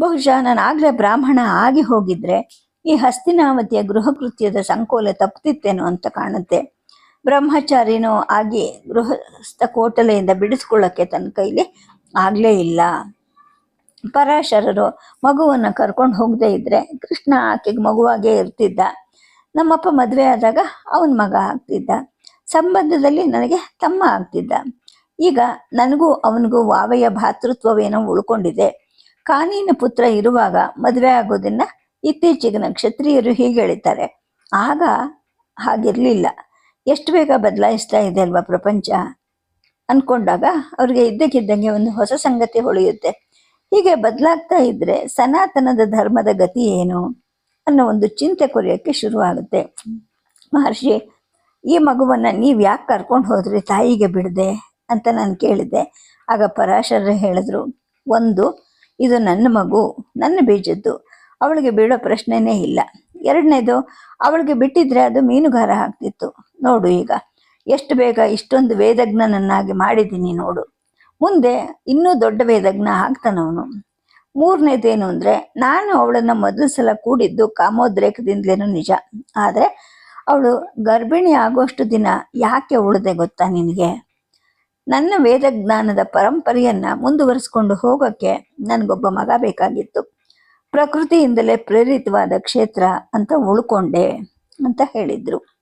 ಬಹುಶಃ ನಾನು ಆಗ್ಲೇ ಬ್ರಾಹ್ಮಣ ಆಗಿ ಹೋಗಿದ್ರೆ ಈ ಹಸ್ತಿನಾವತಿಯ ಗೃಹಕೃತ್ಯದ ಸಂಕೋಲೆ ತಪ್ಪುತ್ತಿತ್ತೇನೋ ಅಂತ ಕಾಣುತ್ತೆ. ಬ್ರಹ್ಮಚಾರಿನೂ ಆಗಿ ಗೃಹಸ್ಥ ಕೋಟಲೆಯಿಂದ ಬಿಡಿಸ್ಕೊಳ್ಳೋಕ್ಕೆ ತನ್ನ ಕೈಲಿ ಆಗಲೇ ಇಲ್ಲ. ಪರಾಶರರು ಮಗುವನ್ನು ಕರ್ಕೊಂಡು ಹೋಗದೇ ಇದ್ದರೆ ಕೃಷ್ಣ ಆಕೆಗೆ ಮಗುವಾಗೇ ಇರ್ತಿದ್ದ. ನಮ್ಮಪ್ಪ ಮದುವೆ ಆದಾಗ ಅವನ ಮಗ ಆಗ್ತಿದ್ದ. ಸಂಬಂಧದಲ್ಲಿ ನನಗೆ ತಮ್ಮ ಆಗ್ತಿದ್ದ. ಈಗ ನನಗೂ ಅವನಿಗೂ ವಾವೆಯ ಭಾತೃತ್ವವೇನೋ ಉಳ್ಕೊಂಡಿದೆ. ಕಾನೀನ ಪುತ್ರ ಇರುವಾಗ ಮದುವೆ ಆಗೋದನ್ನು ಇತ್ತೀಚೆಗಿನ ಕ್ಷತ್ರಿಯರು ಹೀಗೆ ಹೇಳ್ತಾರೆ ಆಗ ಹಾಗಿರ್ಲಿಲ್ಲ. ಎಷ್ಟು ಬೇಗ ಬದಲಾಯಿಸ್ತಾ ಇದೆ ಅಲ್ವಾ ಪ್ರಪಂಚ? ಅನ್ಕೊಂಡಾಗ ಅವ್ರಿಗೆ ಇದ್ದಕ್ಕಿದ್ದಂಗೆ ಒಂದು ಹೊಸ ಸಂಗತಿ ಹೊಳೆಯುತ್ತೆ. ಹೀಗೆ ಬದಲಾಗ್ತಾ ಇದ್ರೆ ಸನಾತನದ ಧರ್ಮದ ಗತಿ ಏನು ಅನ್ನೋ ಒಂದು ಚಿಂತೆ ಕೊರೆಯೋಕ್ಕೆ ಶುರುವಾಗುತ್ತೆ. ಮಹರ್ಷಿ, ಈ ಮಗುವನ್ನ ನೀವು ಯಾಕೆ ಕರ್ಕೊಂಡು ಹೋದ್ರಿ ತಾಯಿಗೆ ಬಿಡದೆ ಅಂತ ನಾನು ಕೇಳಿದ್ದೆ ಆಗ ಪರಾಶರ ಹೇಳಿದ್ರು, ಒಂದು, ಇದು ನನ್ನ ಮಗು ನನ್ನ ಬೀಜದ್ದು, ಅವಳಿಗೆ ಬೀಳೋ ಪ್ರಶ್ನೆನೇ ಇಲ್ಲ. ಎರಡನೇದು, ಅವಳಿಗೆ ಬಿಟ್ಟಿದ್ರೆ ಅದು ಮೀನುಗಾರ ಆಗ್ತಿತ್ತು. ನೋಡು ಈಗ. ಎಷ್ಟು ಬೇಗ ಇಷ್ಟೊಂದು ವೇದಜ್ಞನನ್ನಾಗಿ ಮಾಡಿದ್ದೀನಿ ನೋಡು. ಮುಂದೆ ಇನ್ನೂ ದೊಡ್ಡ ವೇದಜ್ಞ ಆಗ್ತಾನವನು ಮೂರನೇದೇನು ಅಂದರೆ, ನಾನು ಅವಳನ್ನು ಮೊದಲ ಸಲ ಕೂಡಿದ್ದು ಕಾಮೋದ್ರೇಕದಿಂದಲೇನು ನಿಜ. ಆದರೆ, ಅವಳು ಗರ್ಭಿಣಿ ಆಗೋಷ್ಟು ದಿನ ಯಾಕೆ ಉಳಿದೆ ಗೊತ್ತಾ ನಿನಗೆ? ನನ್ನ ವೇದಜ್ಞಾನದ ಪರಂಪರೆಯನ್ನು ಮುಂದುವರಿಸ್ಕೊಂಡು ಹೋಗೋಕ್ಕೆ ನನಗೊಬ್ಬ ಮಗ ಬೇಕಾಗಿತ್ತು. ಪ್ರಕೃತಿಯಿಂದಲೇ ಪ್ರೇರಿತವಾದ ಕ್ಷೇತ್ರ ಅಂತ ಉಳ್ಕೊಂಡೆ ಅಂತ ಹೇಳಿದ್ರು.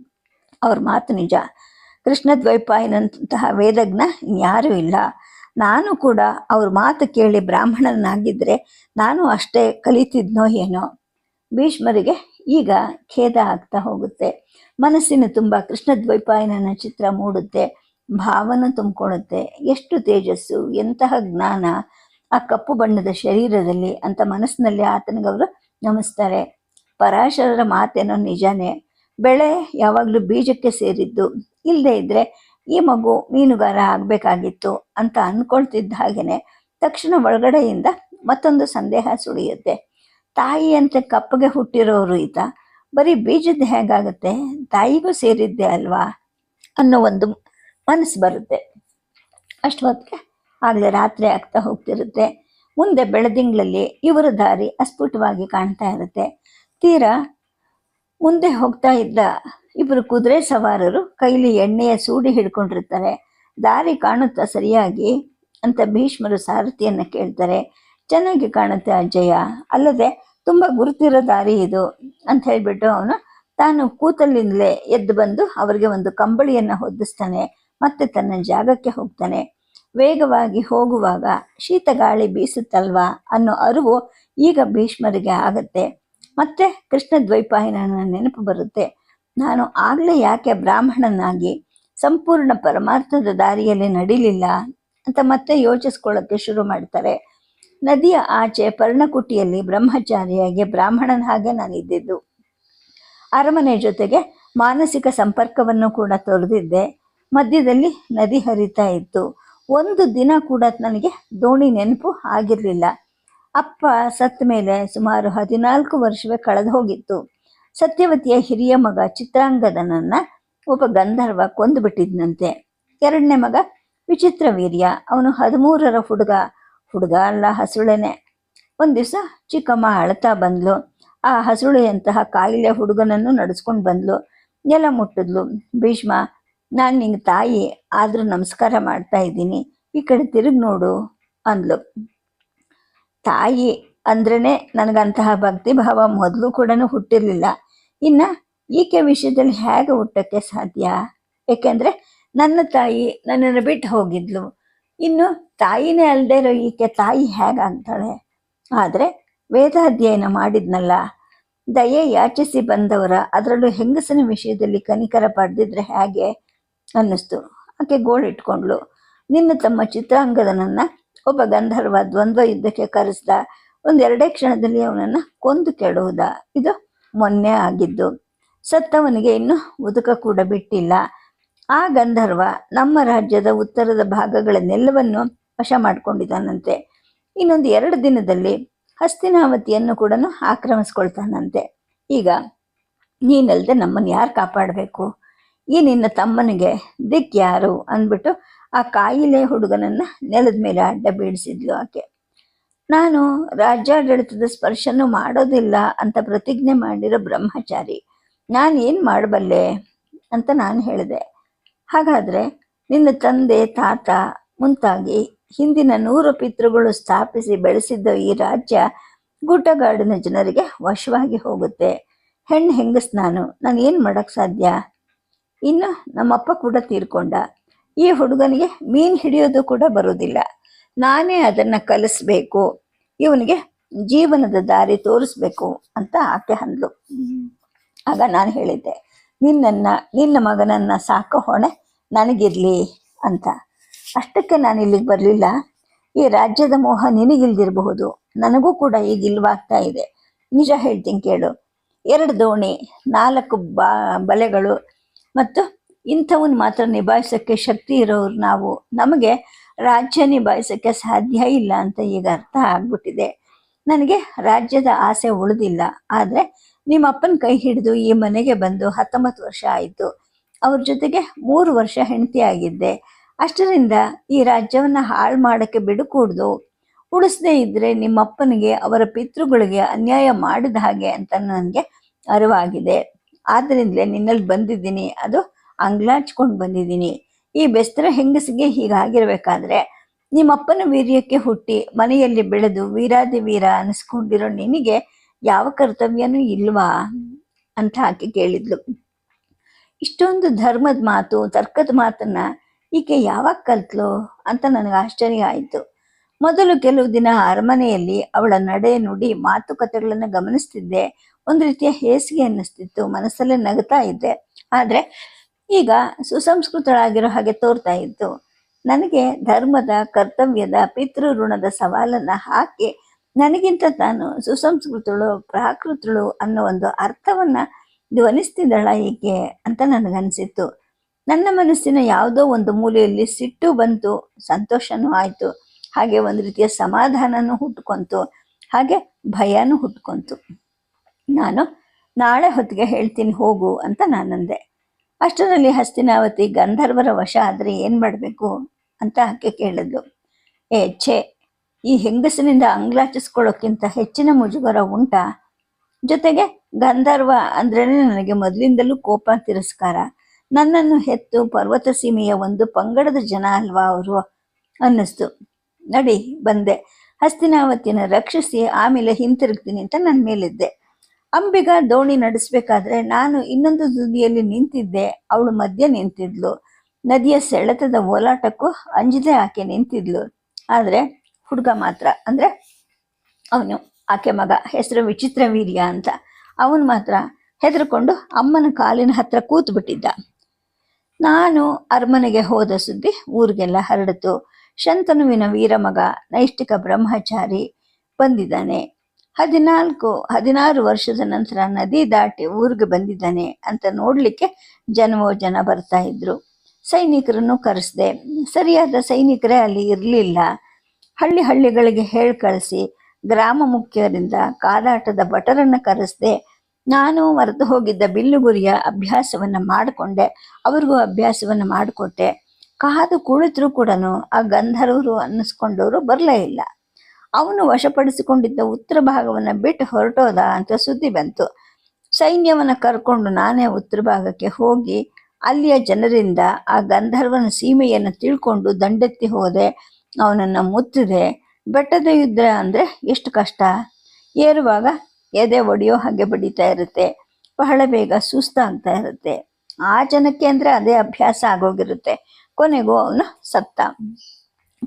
ಅವ್ರ ಮಾತು ನಿಜ. ಕೃಷ್ಣ ದ್ವೈಪಾಯನಂತಹ ವೇದಜ್ಞ ಇನ್ಯಾರೂ ಇಲ್ಲ. ನಾನು ಕೂಡ ಅವ್ರ ಮಾತು ಕೇಳಿ ಬ್ರಾಹ್ಮಣನಾಗಿದ್ದರೆ ನಾನು ಅಷ್ಟೇ ಕಲಿತಿದ್ನೋ ಏನೋ. ಭೀಷ್ಮರಿಗೆ ಈಗ ಖೇದ ಆಗ್ತಾ ಹೋಗುತ್ತೆ. ಮನಸ್ಸಿನ ತುಂಬ ಕೃಷ್ಣ ದ್ವೈಪಾಯನನ ಚಿತ್ರ ಮೂಡುತ್ತೆ. ಭಾವನ ತುಂಬಿಕೊಳ್ಳುತ್ತೆ. ಎಷ್ಟು ತೇಜಸ್ಸು, ಎಂತಹ ಜ್ಞಾನ. ಆ ಕಪ್ಪು ಬಣ್ಣದ ಶರೀರದಲ್ಲಿ ಅಂತ ಮನಸ್ಸಿನಲ್ಲಿ ಆತನಿಗೆ ಅವರು ನಮಿಸ್ತಾರೆ. ಪರಾಶರರ ಮಾತೇನೋ ನಿಜಾನೇ. ಬೆಳೆ ಯಾವಾಗಲೂ ಬೀಜಕ್ಕೆ ಸೇರಿದ್ದು ಇಲ್ಲದೆ ಇದ್ರೆ ಈ ಮಗು ಮೀನುಗಾರ ಆಗಬೇಕಾಗಿತ್ತು ಅಂತ ಅಂದ್ಕೊಳ್ತಿದ್ದ ಹಾಗೆಯೇ ತಕ್ಷಣ ಒಳಗಡೆಯಿಂದ ಮತ್ತೊಂದು ಸಂದೇಹ ಸುಳಿಯುತ್ತೆ. ತಾಯಿಯಂತೆ ಕಪ್ಪಗೆ ಹುಟ್ಟಿರೋರು ಈತ, ಬರೀ ಬೀಜದ ಹೇಗಾಗುತ್ತೆ? ತಾಯಿಗೂ ಸೇರಿದ್ದೆ ಅಲ್ವಾ? ಅನ್ನೋ ಒಂದು ಮನಸ್ಸು ಬರುತ್ತೆ. ಅಷ್ಟು ಹೊತ್ತಿಗೆ ಆಗಲೇ ರಾತ್ರಿ ಆಗ್ತಾ ಹೋಗ್ತಿರುತ್ತೆ. ಮುಂದೆ ಬೆಳದಿಂಗಳಲ್ಲಿ ಇವರ ದಾರಿ ಅಸ್ಫುಟವಾಗಿ ಕಾಣ್ತಾ ಇರುತ್ತೆ. ತೀರಾ ಮುಂದೆ ಹೋಗ್ತಾ ಇದ್ದ ಇಬ್ಬರು ಕುದುರೆ ಸವಾರರು ಕೈಲಿ ಎಣ್ಣೆಯ ಸೂಡಿ ಹಿಡ್ಕೊಂಡಿರ್ತಾರೆ. ದಾರಿ ಕಾಣುತ್ತಾ ಸರಿಯಾಗಿ ಅಂತ ಭೀಷ್ಮರು ಸಾರಥಿಯನ್ನು ಕೇಳ್ತಾರೆ. ಚೆನ್ನಾಗಿ ಕಾಣುತ್ತೆ ಅಜ್ಜಯ್ಯ. ಅಲ್ಲದೆ ತುಂಬ ಗುರುತಿರೋ ದಾರಿ ಇದು ಅಂತ ಹೇಳಿಬಿಟ್ಟು ಅವನು ತಾನು ಕೂತಲ್ಲಿಂದಲೇ ಎದ್ದು ಬಂದು ಅವರಿಗೆ ಒಂದು ಕಂಬಳಿಯನ್ನು ಹೊದಿಸ್ತಾನೆ ಮತ್ತೆ ತನ್ನ ಜಾಗಕ್ಕೆ ಹೋಗ್ತಾನೆ. ವೇಗವಾಗಿ ಹೋಗುವಾಗ ಶೀತ ಗಾಳಿ ಬೀಸುತ್ತಲ್ವಾ ಅನ್ನೋ ಅರಿವು ಈಗ ಭೀಷ್ಮರಿಗೆ ಆಗತ್ತೆ. ಮತ್ತೆ ಕೃಷ್ಣ ದ್ವೈಪಾಯನನ ನೆನಪು ಬರುತ್ತೆ. ನಾನು ಆಗಲೇ ಯಾಕೆ ಬ್ರಾಹ್ಮಣನಾಗಿ ಸಂಪೂರ್ಣ ಪರಮಾರ್ಥದ ದಾರಿಯಲ್ಲಿ ನಡಿಲಿಲ್ಲ ಅಂತ ಮತ್ತೆ ಯೋಚಿಸ್ಕೊಳ್ಳೋಕ್ಕೆ ಶುರು ಮಾಡ್ತಾರೆ. ನದಿಯ ಆಚೆ ಪರ್ಣಕುಟಿಯಲ್ಲಿ ಬ್ರಹ್ಮಚಾರಿಯಾಗಿ ಬ್ರಾಹ್ಮಣನ ಹಾಗೆ ನಾನಿದ್ದಿದ್ದು. ಅರಮನೆ ಜೊತೆಗೆ ಮಾನಸಿಕ ಸಂಪರ್ಕವನ್ನು ಕೂಡ ತೊರೆದಿದ್ದೆ. ಮಧ್ಯದಲ್ಲಿ ನದಿ ಹರಿತಾ ಇತ್ತು. ಒಂದು ದಿನ ಕೂಡ ನನಗೆ ದೋಣಿ ನೆನಪು ಆಗಿರಲಿಲ್ಲ. ಅಪ್ಪ ಸತ್ತ ಮೇಲೆ ಸುಮಾರು ಹದಿನಾಲ್ಕು ವರ್ಷವೇ ಕಳೆದು ಹೋಗಿತ್ತು. ಸತ್ಯವತಿಯ ಹಿರಿಯ ಮಗ ಚಿತ್ರಾಂಗದನನ್ನ ಒಬ್ಬ ಗಂಧರ್ವ ಕೊಂದು ಬಿಟ್ಟಿದ್ನಂತೆ. ಎರಡನೇ ಮಗ ವಿಚಿತ್ರ ವೀರ್ಯ. ಅವನು ಹದಿಮೂರರ ಹುಡುಗ ಹುಡುಗ ಅಲ್ಲ ಹಸುಳೆನೆ. ಒಂದು ದಿವಸ ಚಿಕ್ಕಮ್ಮ ಅಳ್ತಾ ಬಂದ್ಲು. ಆ ಹಸುಳೆಯಂತಹ ಕಾಯಿಲೆ ಹುಡುಗನನ್ನು ನಡೆಸ್ಕೊಂಡು ಬಂದ್ಲು. ಎಲ್ಲ ಮುಟ್ಟಿದ್ಲು. ಭೀಷ್ಮ, ನಾನು ನಿಂಗೆ ತಾಯಿ, ಆದರೂ ನಮಸ್ಕಾರ ಮಾಡ್ತಾ ಇದ್ದೀನಿ. ಈ ಕಡೆ ತಿರುಗಿ ನೋಡು, ಅಂದ್ಲು. ತಾಯಿ ಅಂದ್ರೇ ನನಗಂತಹ ಭಕ್ತಿ ಭಾವ ಮೊದಲು ಕೂಡ ಹುಟ್ಟಿರಲಿಲ್ಲ. ಇನ್ನು ಈಕೆ ವಿಷಯದಲ್ಲಿ ಹೇಗೆ ಹುಟ್ಟೋಕ್ಕೆ ಸಾಧ್ಯ? ಏಕೆಂದರೆ ನನ್ನ ತಾಯಿ ನನ್ನನ್ನು ಬಿಟ್ಟು ಹೋಗಿದ್ಲು. ಇನ್ನು ತಾಯಿನೇ ಅಲ್ಲದೆ ಇರೋ ಈಕೆ ತಾಯಿ ಹೇಗಾಗ್ತಾಳೆ ಆದರೆ ವೇದಾಧ್ಯಯನ ಮಾಡಿದ್ನಲ್ಲ. ದಯೆ ಯಾಚಿಸಿ ಬಂದವರ ಅದರಲ್ಲೂ ಹೆಂಗಸನ ವಿಷಯದಲ್ಲಿ ಕನಿಕರ ಪಡೆದಿದ್ರೆ ಹೇಗೆ ಅನ್ನಿಸ್ತು. ಆಕೆ ಗೋಳಿಟ್ಕೊಂಡ್ಳು. ನಿನ್ನ ತಮ್ಮ ಚಿತ್ರಾಂಗದನನ್ನ ಒಬ್ಬ ಗಂಧರ್ವ ದ್ವಂದ್ವ ಯುದ್ಧಕ್ಕೆ ಕರೆಸ್ದ ಒಂದೆರಡೇ ಕ್ಷಣದಲ್ಲಿ ಅವನನ್ನು ಕೊಂದು ಕೆಡುವುದ ಇದು ಮೊನ್ನೆ ಆಗಿದ್ದು. ಸತ್ತವನಿಗೆ ಇನ್ನು ಉದುಕ ಕೂಡ ಬಿಟ್ಟಿಲ್ಲ. ಆ ಗಂಧರ್ವ ನಮ್ಮ ರಾಜ್ಯದ ಉತ್ತರದ ಭಾಗಗಳನ್ನೆಲ್ಲವನ್ನು ವಶ ಮಾಡ್ಕೊಂಡಿದ್ದಾನಂತೆ. ಇನ್ನೊಂದು ಎರಡು ದಿನದಲ್ಲಿ ಹಸ್ತಿನಾವತಿಯನ್ನು ಕೂಡ ಆಕ್ರಮಿಸ್ಕೊಳ್ತಾನಂತೆ. ಈಗ ನೀನಲ್ಲದೆ ನಮ್ಮನ್ನು ಯಾರು ಕಾಪಾಡಬೇಕು? ಈ ನಿನ್ನ ತಮ್ಮನಿಗೆ ದಿಕ್ ಯಾರು? ಅಂದ್ಬಿಟ್ಟು ಆ ಕಾಯಿಲೆ ಹುಡುಗನನ್ನ ನೆಲದ ಮೇಲೆ ಅಡ್ಡ ಬೀಳಿಸಿದ್ಲು ಆಕೆ. ನಾನು ರಾಜ್ಯಾಡಳಿತದ ಸ್ಪರ್ಶನೂ ಮಾಡೋದಿಲ್ಲ ಅಂತ ಪ್ರತಿಜ್ಞೆ ಮಾಡಿರೋ ಬ್ರಹ್ಮಚಾರಿ, ನಾನು ಏನು ಮಾಡಬಲ್ಲೆ? ಅಂತ ನಾನು ಹೇಳಿದೆ. ಹಾಗಾದರೆ ನಿನ್ನ ತಂದೆ, ತಾತ ಮುಂತಾಗಿ ಹಿಂದಿನ ನೂರು ಪಿತೃಗಳು ಸ್ಥಾಪಿಸಿ ಬೆಳೆಸಿದ್ದ ಈ ರಾಜ್ಯ ಗುಡ್ಡಗಾಡಿನ ಜನರಿಗೆ ವಶವಾಗಿ ಹೋಗುತ್ತೆ. ಹೆಣ್ಣು ಹೆಂಗಸ್ ನಾನು ನಾನು ಏನು ಮಾಡೋಕ್ಕೆ ಸಾಧ್ಯ? ಇನ್ನು ನಮ್ಮಪ್ಪ ಕೂಡ ತೀರ್ಕೊಂಡ. ಈ ಹುಡುಗನಿಗೆ ಮೀನ್ ಹಿಡಿಯೋದು ಕೂಡ ಬರೋದಿಲ್ಲ ನಾನೇ ಅದನ್ನ ಕಲಿಸ್ಬೇಕು, ಇವನಿಗೆ ಜೀವನದ ದಾರಿ ತೋರಿಸ್ಬೇಕು ಅಂತ ಆಕೆ ಅಂದ್ಲು. ಆಗ ನಾನು ಹೇಳಿದ್ದೆ, ನಿನ್ನನ್ನು, ನಿನ್ನ ಮಗನನ್ನ ಸಾಕೋ ಹೊಣೆ ನನಗಿರಲಿ ಅಂತ. ಅಷ್ಟಕ್ಕೆ ನಾನು ಇಲ್ಲಿಗೆ ಬರಲಿಲ್ಲ. ಈ ರಾಜ್ಯದ ಮೋಹ ನಿನಗಿಲ್ದಿರಬಹುದು, ನನಗೂ ಕೂಡ ಈಗ ಇಲ್ವಾಗ್ತಾ ಇದೆ. ನಿಜ ಹೇಳ್ತೀನಿ ಕೇಳು, ಎರಡು ದೋಣಿ, ನಾಲ್ಕು ಬಾ, ಬಲೆಗಳು ಮತ್ತು ಇಂಥವನ್ನ ಮಾತ್ರ ನಿಭಾಯಿಸೋಕ್ಕೆ ಶಕ್ತಿ ಇರೋರು ನಾವು. ನಮಗೆ ರಾಜ್ಯ ನಿಭಾಯಿಸೋಕ್ಕೆ ಸಾಧ್ಯ ಇಲ್ಲ ಅಂತ ಈಗ ಅರ್ಥ ಆಗ್ಬಿಟ್ಟಿದೆ. ನನಗೆ ರಾಜ್ಯದ ಆಸೆ ಉಳಿದಿಲ್ಲ. ಆದರೆ ನಿಮ್ಮಪ್ಪನ ಕೈ ಹಿಡಿದು ಈ ಮನೆಗೆ ಬಂದು ಹತ್ತೊಂಬತ್ತು ವರ್ಷ ಆಯಿತು. ಅವ್ರ ಜೊತೆಗೆ ಮೂರು ವರ್ಷ ಹೆಂಡತಿಯಾಗಿದ್ದೆ ಅಷ್ಟರಿಂದ ಈ ರಾಜ್ಯವನ್ನು ಹಾಳು ಮಾಡೋಕ್ಕೆ ಬಿಡುಕೂಡ್ದು. ಉಳಿಸದೇ ಇದ್ದರೆ ನಿಮ್ಮಪ್ಪನಿಗೆ ಅವರ ಪಿತೃಗಳಿಗೆ ಅನ್ಯಾಯ ಮಾಡಿದ ಹಾಗೆ ಅಂತ ನನಗೆ ಅರಿವಾಗಿದೆ. ಆದ್ದರಿಂದಲೇ ನಿನ್ನಲ್ಲಿ ಬಂದಿದ್ದೀನಿ. ಅದು ಅಂಗ್ಲಾಚ್ಕೊಂಡು ಬಂದಿದ್ದೀನಿ. ಈ ಬೆಸ್ತರ ಹೆಂಗಸಿಗೆ ಹೀಗಾಗಿರ್ಬೇಕಾದ್ರೆ, ನಿಮ್ಮಪ್ಪನ ವೀರ್ಯಕ್ಕೆ ಹುಟ್ಟಿ ಮನೆಯಲ್ಲಿ ಬೆಳೆದು ವೀರಾದಿ ವೀರ ಅನಿಸ್ಕೊಂಡಿರೋ ನಿನಗೆ ಯಾವ ಕರ್ತವ್ಯನೂ ಇಲ್ವಾ? ಅಂತ ಆಕೆ ಕೇಳಿದ್ಲು. ಇಷ್ಟೊಂದು ಧರ್ಮದ ಮಾತು, ತರ್ಕದ ಮಾತನ್ನ ಈಕೆ ಯಾವಾಗ ಕಲ್ತ್ಲು ಅಂತ ನನಗೆ ಆಶ್ಚರ್ಯ ಆಯಿತು. ಮೊದಲು ಕೆಲವು ದಿನ ಅರಮನೆಯಲ್ಲಿ ಅವಳ ನಡೆ ನುಡಿ ಮಾತುಕತೆಗಳನ್ನು ಗಮನಿಸ್ತಿದ್ದೆ. ಒಂದು ರೀತಿಯ ಹೇಸಿಗೆ ಅನ್ನಿಸ್ತಿತ್ತು, ಮನಸ್ಸಲ್ಲೇ ನಗ್ತಾ ಇದ್ದೆ. ಆದರೆ ಈಗ ಸುಸಂಸ್ಕೃತಳಾಗಿರೋ ಹಾಗೆ ತೋರ್ತಾ ಇತ್ತು ನನಗೆ ಧರ್ಮದ, ಕರ್ತವ್ಯದ, ಪಿತೃ ಋಣದ ಸವಾಲನ್ನ ಹಾಕಿ, ನನಗಿಂತ ತಾನು ಸುಸಂಸ್ಕೃತಳು, ಪ್ರಾಕೃತಳು ಅನ್ನೋ ಒಂದು ಅರ್ಥವನ್ನ ಧ್ವನಿಸ್ತಿದ್ದಳ ಈಕೆ ಅಂತ ನನಗನ್ಸಿತ್ತು. ನನ್ನ ಮನಸ್ಸಿನ ಯಾವುದೋ ಒಂದು ಮೂಲೆಯಲ್ಲಿ ಸಿಟ್ಟು ಬಂತು, ಸಂತೋಷನೂ ಆಯಿತು, ಹಾಗೆ ಒಂದು ರೀತಿಯ ಸಮಾಧಾನನೂ ಹುಟ್ಕೊಂತು, ಹಾಗೆ ಭಯನೂ ಹುಟ್ಕೊಂತು. ನಾನು ನಾಳೆ ಹೊತ್ತಿಗೆ ಹೇಳ್ತೀನಿ ಹೋಗು ಅಂತ ನಾನಂದೆ. ಅಷ್ಟರಲ್ಲಿ ಹಸ್ತಿನಾವತಿ ಗಂಧರ್ವರ ವಶ ಆದರೆ ಏನು ಮಾಡಬೇಕು ಅಂತ ಆಕೆ ಕೇಳಿದ್ಲು. ಏ, ಛೇ, ಈ ಹೆಂಗಸಿನಿಂದ ಅಂಗ್ಲಾಚಿಸ್ಕೊಳ್ಳೋಕ್ಕಿಂತ ಹೆಚ್ಚಿನ ಮುಜುಗರ ಉಂಟಾ? ಜೊತೆಗೆ ಗಂಧರ್ವ ಅಂದ್ರೇ ನನಗೆ ಮೊದಲಿಂದಲೂ ಕೋಪ ತಿರಸ್ಕಾರ. ನನ್ನನ್ನು ಹೆತ್ತು ಪರ್ವತ ಸೀಮೆಯ ಒಂದು ಪಂಗಡದ ಜನ ಅಲ್ವಾ ಅವರು? ಅನ್ನಿಸ್ತು. ನಡಿ, ಬಂದೆ. ಹಸ್ತಿನಾವತಿನ ರಕ್ಷಿಸಿ ಆಮೇಲೆ ಹಿಂತಿರುಗ್ತೀನಿ ಅಂತ ನನ್ನ ಮೇಲಿದ್ದೆ. ಅಂಬಿಗ ದೋಣಿ ನಡೆಸಬೇಕಾದ್ರೆ ನಾನು ಇನ್ನೊಂದು ತುದಿಯಲ್ಲಿ ನಿಂತಿದ್ದೆ. ಅವಳು ಮಧ್ಯ ನಿಂತಿದ್ಲು. ನದಿಯ ಸೆಳೆತದ ಓಲಾಟಕ್ಕೂ ಅಂಜದೆ ಆಕೆ ನಿಂತಿದ್ಲು. ಆದ್ರೆ ಹುಡುಗ ಮಾತ್ರ, ಅಂದ್ರೆ ಅವನು, ಆಕೆ ಮಗ, ಹೆಸರು ವಿಚಿತ್ರ ವೀರ್ಯ ಅಂತ. ಅವನು ಮಾತ್ರ ಹೆದರ್ಕೊಂಡು ಅಮ್ಮನ ಕಾಲಿನ ಹತ್ರ ಕೂತು ಬಿಟ್ಟಿದ್ದ ನಾನು ಅರಮನೆಗೆ ಹೋದ ಸುದ್ದಿ ಊರಿಗೆಲ್ಲ ಹರಡಿತು. ಶಂತನುವಿನ ವೀರಮಗ, ನೈಷ್ಠಿಕ ಬ್ರಹ್ಮಚಾರಿ ಬಂದಿದ್ದಾನೆ. ಹದಿನಾಲ್ಕು, ಹದಿನಾರು ವರ್ಷದ ನಂತರ ನದಿ ದಾಟಿ ಊರಿಗೆ ಬಂದಿದ್ದಾನೆ ಅಂತ ನೋಡಲಿಕ್ಕೆ ಜನವೋ ಜನ ಬರ್ತಾ ಇದ್ರು. ಸೈನಿಕರನ್ನು ಕರೆಸ್ದೆ. ಸರಿಯಾದ ಸೈನಿಕರೇ ಅಲ್ಲಿ ಇರಲಿಲ್ಲ. ಹಳ್ಳಿ ಹಳ್ಳಿಗಳಿಗೆ ಹೇಳಿ ಕಳಿಸಿ, ಗ್ರಾಮ ಮುಖ್ಯರಿಂದ ಕಾದಾಟದ ಭಟರನ್ನು ಕರೆಸ್ದೆ. ನಾನು ಮರೆತು ಹೋಗಿದ್ದ ಬಿಲ್ಲುಗುರಿಯ ಅಭ್ಯಾಸವನ್ನು ಮಾಡಿಕೊಂಡೆ. ಅವ್ರಿಗೂ ಅಭ್ಯಾಸವನ್ನು ಮಾಡಿಕೊಟ್ಟೆ. ಕಾದು ಕುಳಿತರೂ ಕೂಡ ಆ ಗಂಧರ್ವರು ಅನ್ನಿಸ್ಕೊಂಡವರು ಬರಲೇ ಇಲ್ಲ. ಅವನು ವಶಪಡಿಸಿಕೊಂಡಿದ್ದ ಉತ್ತರ ಭಾಗವನ್ನ ಬಿಟ್ಟು ಹೊರಟೋದ ಅಂತ ಸುದ್ದಿ ಬಂತು. ಸೈನ್ಯವನ್ನು ಕರ್ಕೊಂಡು ನಾನೇ ಉತ್ತರ ಭಾಗಕ್ಕೆ ಹೋಗಿ ಅಲ್ಲಿಯ ಜನರಿಂದ ಆ ಗಂಧರ್ವನ ಸೀಮೆಯನ್ನು ತಿಳ್ಕೊಂಡು ದಂಡೆತ್ತಿ ಹೋದೆ. ಅವನನ್ನು ಮುತ್ತಿದೆ. ಬೆಟ್ಟದ ಯುದ್ಧ ಅಂದರೆ ಎಷ್ಟು ಕಷ್ಟ? ಏರುವಾಗ ಎದೆ ಒಡೆಯೋ ಹಾಗೆ ಬಡಿತಾ ಇರುತ್ತೆ. ಬಹಳ ಬೇಗ ಸುಸ್ತಾಗ್ತಾ ಇರುತ್ತೆ. ಆ ಜನಕ್ಕೆ ಅಂದರೆ ಅದೇ ಅಭ್ಯಾಸ ಆಗೋಗಿರುತ್ತೆ. ಕೊನೆಗೂ ಅವನು ಸತ್ತ.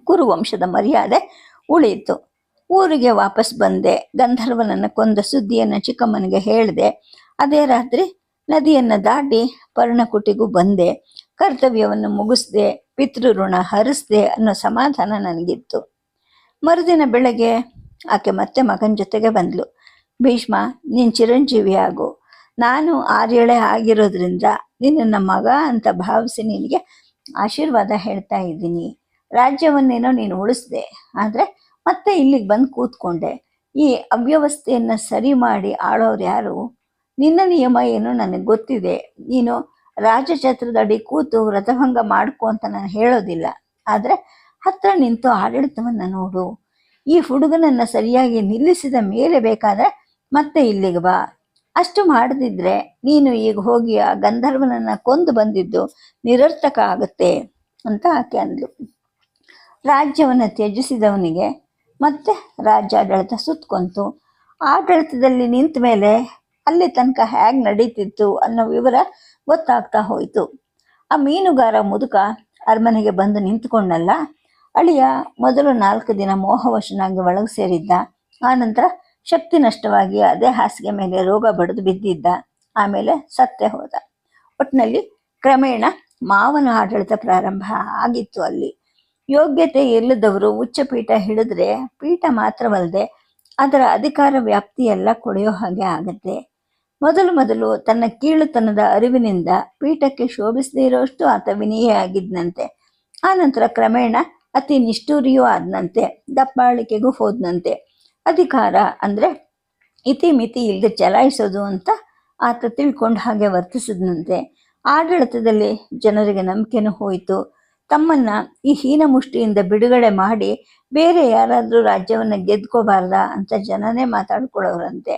ಕುರುವಂಶದ ಮರ್ಯಾದೆ ಉಳಿಯಿತು. ಊರಿಗೆ ವಾಪಸ್ ಬಂದೆ. ಗಂಧರ್ವನನ್ನ ಕೊಂದ ಸುದ್ದಿಯನ್ನು ಚಿಕ್ಕಮ್ಮನಿಗೆ ಹೇಳಿದೆ. ಅದೇ ರಾತ್ರಿ ನದಿಯನ್ನ ದಾಟಿ ಪರ್ಣಕುಟಿಗೂ ಬಂದೆ. ಕರ್ತವ್ಯವನ್ನು ಮುಗಿಸ್ದೆ ಪಿತೃಋಣ ಹರಿಸ್ದೆ ಅನ್ನೋ ಸಮಾಧಾನ ನನಗಿತ್ತು. ಮರುದಿನ ಬೆಳಗ್ಗೆ ಆಕೆ ಮತ್ತೆ ಮಗನ ಜೊತೆಗೆ ಬಂದ್ಲು. ಭೀಷ್ಮ, ನೀನು ಚಿರಂಜೀವಿ ಆಗು. ನಾನು ಆರ್ಯಳೆ ಆಗಿರೋದ್ರಿಂದ ನಿನ್ನ ಮಗ ಅಂತ ಭಾವಿಸಿ ನಿನಗೆ ಆಶೀರ್ವಾದ ಹೇಳ್ತಾ ಇದ್ದೀನಿ. ರಾಜ್ಯವನ್ನೇನೋ ನೀನು ಉಳಿಸ್ದೆ. ಆದರೆ ಮತ್ತೆ ಇಲ್ಲಿಗೆ ಬಂದು ಕೂತ್ಕೊಂಡೆ. ಈ ಅವ್ಯವಸ್ಥೆಯನ್ನು ಸರಿ ಮಾಡಿ ಆಳೋರು ಯಾರು? ನಿನ್ನ ನಿಯಮ ಏನು ನನಗೆ ಗೊತ್ತಿದೆ. ನೀನು ರಾಜಛತ್ರದಡಿ ಕೂತು ವ್ರತಭಂಗ ಮಾಡ್ಕೊ ಅಂತ ನಾನು ಹೇಳೋದಿಲ್ಲ. ಆದರೆ ಹತ್ರ ನಿಂತು ಆಡಳಿತವನ್ನು ನೋಡು. ಈ ಹುಡುಗನನ್ನು ಸರಿಯಾಗಿ ನಿಲ್ಲಿಸಿದ ಮೇಲೆ ಬೇಕಾದರೆ ಮತ್ತೆ ಇಲ್ಲಿಗೆ ಬಾ. ಅಷ್ಟು ಮಾಡದಿದ್ರೆ ನೀನು ಈಗ ಹೋಗಿ ಆ ಗಂಧರ್ವನನ್ನು ಕೊಂದು ಬಂದಿದ್ದು ನಿರರ್ಥಕ ಆಗುತ್ತೆ ಅಂತ ಆಕೆ ಅಂದ್ಲು. ರಾಜ್ಯವನ್ನು ತ್ಯಜಿಸಿದವನಿಗೆ ಮತ್ತೆ ರಾಜ್ಯಾಡಳಿತ ಸುತ್ತಕೊಂತು ಆಡಳಿತದಲ್ಲಿ ನಿಂತ ಮೇಲೆ ಅಲ್ಲಿ ತನಕ ಹೇಗೆ ನಡೀತಿತ್ತು ಅನ್ನೋ ವಿವರ ಗೊತ್ತಾಗ್ತಾ ಹೋಯಿತು. ಆ ಮೀನುಗಾರ ಮುದುಕ ಅರಮನೆಗೆ ಬಂದು ನಿಂತ್ಕೊಂಡಲ್ಲ. ಅಳಿಯ ಮೊದಲು ನಾಲ್ಕು ದಿನ ಮೋಹವಶನಾಗಿ ಒಳಗೆ ಸೇರಿದ್ದ. ಆನಂತರ ಶಕ್ತಿ ನಷ್ಟವಾಗಿ ಅದೇ ಹಾಸಿಗೆ ಮೇಲೆ ರೋಗ ಬಡಿದು ಬಿದ್ದಿದ್ದ. ಆಮೇಲೆ ಸತ್ತೆ ಹೋದ. ಒಟ್ಟಿನಲ್ಲಿ ಕ್ರಮೇಣ ಮಾವನ ಆಡಳಿತ ಪ್ರಾರಂಭ ಆಗಿತ್ತು ಅಲ್ಲಿ. ಯೋಗ್ಯತೆ ಇಲ್ಲದವರು ಉಚ್ಚ ಪೀಠ ಹಿಡಿದ್ರೆ ಪೀಠ ಮಾತ್ರವಲ್ಲದೆ ಅದರ ಅಧಿಕಾರ ವ್ಯಾಪ್ತಿಯೆಲ್ಲ ಕೊಡೆಯೋ ಹಾಗೆ ಆಗತ್ತೆ. ಮೊದಲು ಮೊದಲು ತನ್ನ ಕೀಳುತನದ ಅರಿವಿನಿಂದ ಪೀಠಕ್ಕೆ ಶೋಭಿಸದೇ ಇರೋಷ್ಟು ಆತ ವಿನಿಯೇ ಆಗಿದ್ನಂತೆ. ಆನಂತರ ಕ್ರಮೇಣ ಅತಿ ನಿಷ್ಠೂರಿಯೂ ಆದನಂತೆ, ದಪ್ಪಾಳಿಕೆಗೂ ಹೋದ್ನಂತೆ. ಅಧಿಕಾರ ಅಂದ್ರೆ ಇತಿ ಮಿತಿ ಇಲ್ಲದೆ ಚಲಾಯಿಸೋದು ಅಂತ ಆತ ತಿಳ್ಕೊಂಡು ಹಾಗೆ ವರ್ತಿಸಿದ್ನಂತೆ. ಆಡಳಿತದಲ್ಲಿ ಜನರಿಗೆ ನಂಬಿಕೆನೂ ಹೋಯಿತು. ತಮ್ಮನ್ನ ಈ ಹೀನ ಮುಷ್ಟಿಯಿಂದ ಬಿಡುಗಡೆ ಮಾಡಿ ಬೇರೆ ಯಾರಾದರೂ ರಾಜ್ಯವನ್ನ ಗೆದ್ಕೋಬಾರ್ದ ಅಂತ ಜನನೇ ಮಾತಾಡ್ಕೊಳ್ಳೋರಂತೆ.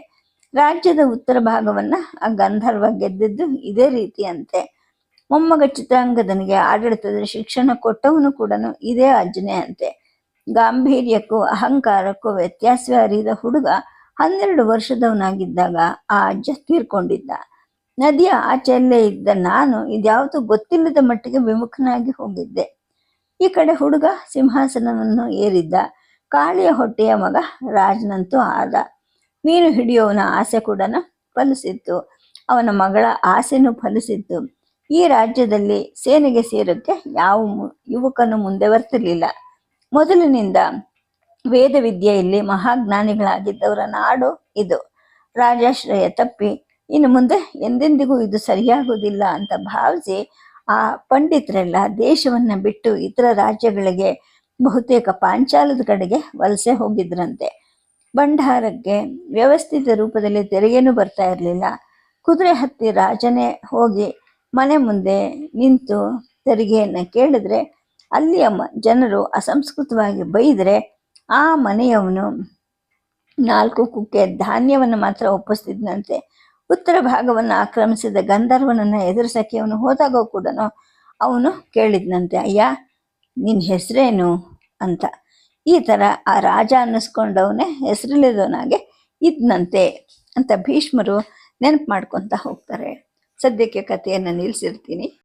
ರಾಜ್ಯದ ಉತ್ತರ ಭಾಗವನ್ನ ಆ ಗಂಧರ್ವ ಗೆದ್ದಿದ್ದು ಇದೇ ರೀತಿ ಅಂತೆ ಮೊಮ್ಮಗ ಚಿತ್ರಾಂಗದನಿಗೆ ಆಡಳಿತದ ಶಿಕ್ಷಣ ಕೊಟ್ಟವನು ಕೂಡ ಇದೇ ಅಜ್ಜನೇ ಅಂತೆ ಗಾಂಭೀರ್ಯಕ್ಕೂ ಅಹಂಕಾರಕ್ಕೂ ವ್ಯತ್ಯಾಸವೇ ಅರಿದ ಹುಡುಗ ಹನ್ನೆರಡು ವರ್ಷದವನಾಗಿದ್ದಾಗ ಆ ಅಜ್ಜ ತೀರ್ಕೊಂಡಿದ್ದ. ನದಿಯ ಆಚೆಯಲ್ಲೇ ಇದ್ದ ನಾನು ಇದ್ಯಾವುದು ಗೊತ್ತಿಲ್ಲದ ಮಟ್ಟಿಗೆ ವಿಮುಖನಾಗಿ ಹೋಗಿದ್ದೆ. ಈ ಕಡೆ ಹುಡುಗ ಸಿಂಹಾಸನವನ್ನು ಏರಿದ್ದ. ಕಾಳಿಯ ಹೊಟ್ಟೆಯ ಮಗ ರಾಜನಂತೂ ಆದ. ಮೀನು ಹಿಡಿಯೋವನ ಆಸೆ ಕೂಡ ಫಲಿಸಿತ್ತು. ಅವನ ಮಗಳ ಆಸೆನೂ ಫಲಿಸಿತ್ತು. ಈ ರಾಜ್ಯದಲ್ಲಿ ಸೇನೆಗೆ ಸೇರೋಕ್ಕೆ ಯಾವ ಯುವಕನು ಮುಂದೆ ಬರ್ತಿರ್ಲಿಲ್ಲ. ಮೊದಲಿನಿಂದ ವೇದ ವಿದ್ಯೆಯಲ್ಲಿ ಮಹಾಜ್ಞಾನಿಗಳಾಗಿದ್ದವರ ನಾಡು ಇದು. ರಾಜಾಶ್ರಯ ತಪ್ಪಿ ಇನ್ನು ಮುಂದೆ ಎಂದೆಂದಿಗೂ ಇದು ಸರಿಯಾಗುವುದಿಲ್ಲ ಅಂತ ಭಾವಿಸಿ ಆ ಪಂಡಿತರೆಲ್ಲ ದೇಶವನ್ನ ಬಿಟ್ಟು ಇತರ ರಾಜ್ಯಗಳಿಗೆ ಬಹುತೇಕ ಪಾಂಚಾಲದ ಕಡೆಗೆ ವಲಸೆ ಹೋಗಿದ್ರಂತೆ. ಭಂಡಾರಕ್ಕೆ ವ್ಯವಸ್ಥಿತ ರೂಪದಲ್ಲಿ ತೆರಿಗೆನೂ ಬರ್ತಾ ಇರಲಿಲ್ಲ. ಕುದುರೆ ಹತ್ತಿ ರಾಜನೇ ಹೋಗಿ ಮನೆ ಮುಂದೆ ನಿಂತು ತೆರಿಗೆಯನ್ನು ಕೇಳಿದ್ರೆ ಅಲ್ಲಿಯ ಮ- ಜನರು ಅಸಂಸ್ಕೃತವಾಗಿ ಬೈದರೆ ಆ ಮನೆಯವನು ನಾಲ್ಕು ಕುಕ್ಕೆ ಧಾನ್ಯವನ್ನು ಮಾತ್ರ ಒಪ್ಪಿಸ್ತಿದ್ನಂತೆ. ಉತ್ತರ ಭಾಗವನ್ನು ಆಕ್ರಮಿಸಿದ ಗಂಧರ್ವನನ್ನು ಎದುರಿಸಕ್ಕೆ ಅವನು ಹೋದಾಗ ಕೂಡ ಅವನು ಕೇಳಿದ್ನಂತೆ, ಅಯ್ಯ ನಿನ್ನ ಹೆಸರೇನು? ಅಂತ. ಈ ಥರ ಆ ರಾಜ ಅನ್ನಿಸ್ಕೊಂಡವನೇ ಹೆಸರಿಲ್ಲದವನಾಗೆ ಇದ್ನಂತೆ ಅಂತ ಭೀಷ್ಮರು ನೆನಪು ಮಾಡ್ಕೊತ ಹೋಗ್ತಾರೆ. ಸದ್ಯಕ್ಕೆ ಕಥೆಯನ್ನು ನಿಲ್ಲಿಸಿರ್ತೀನಿ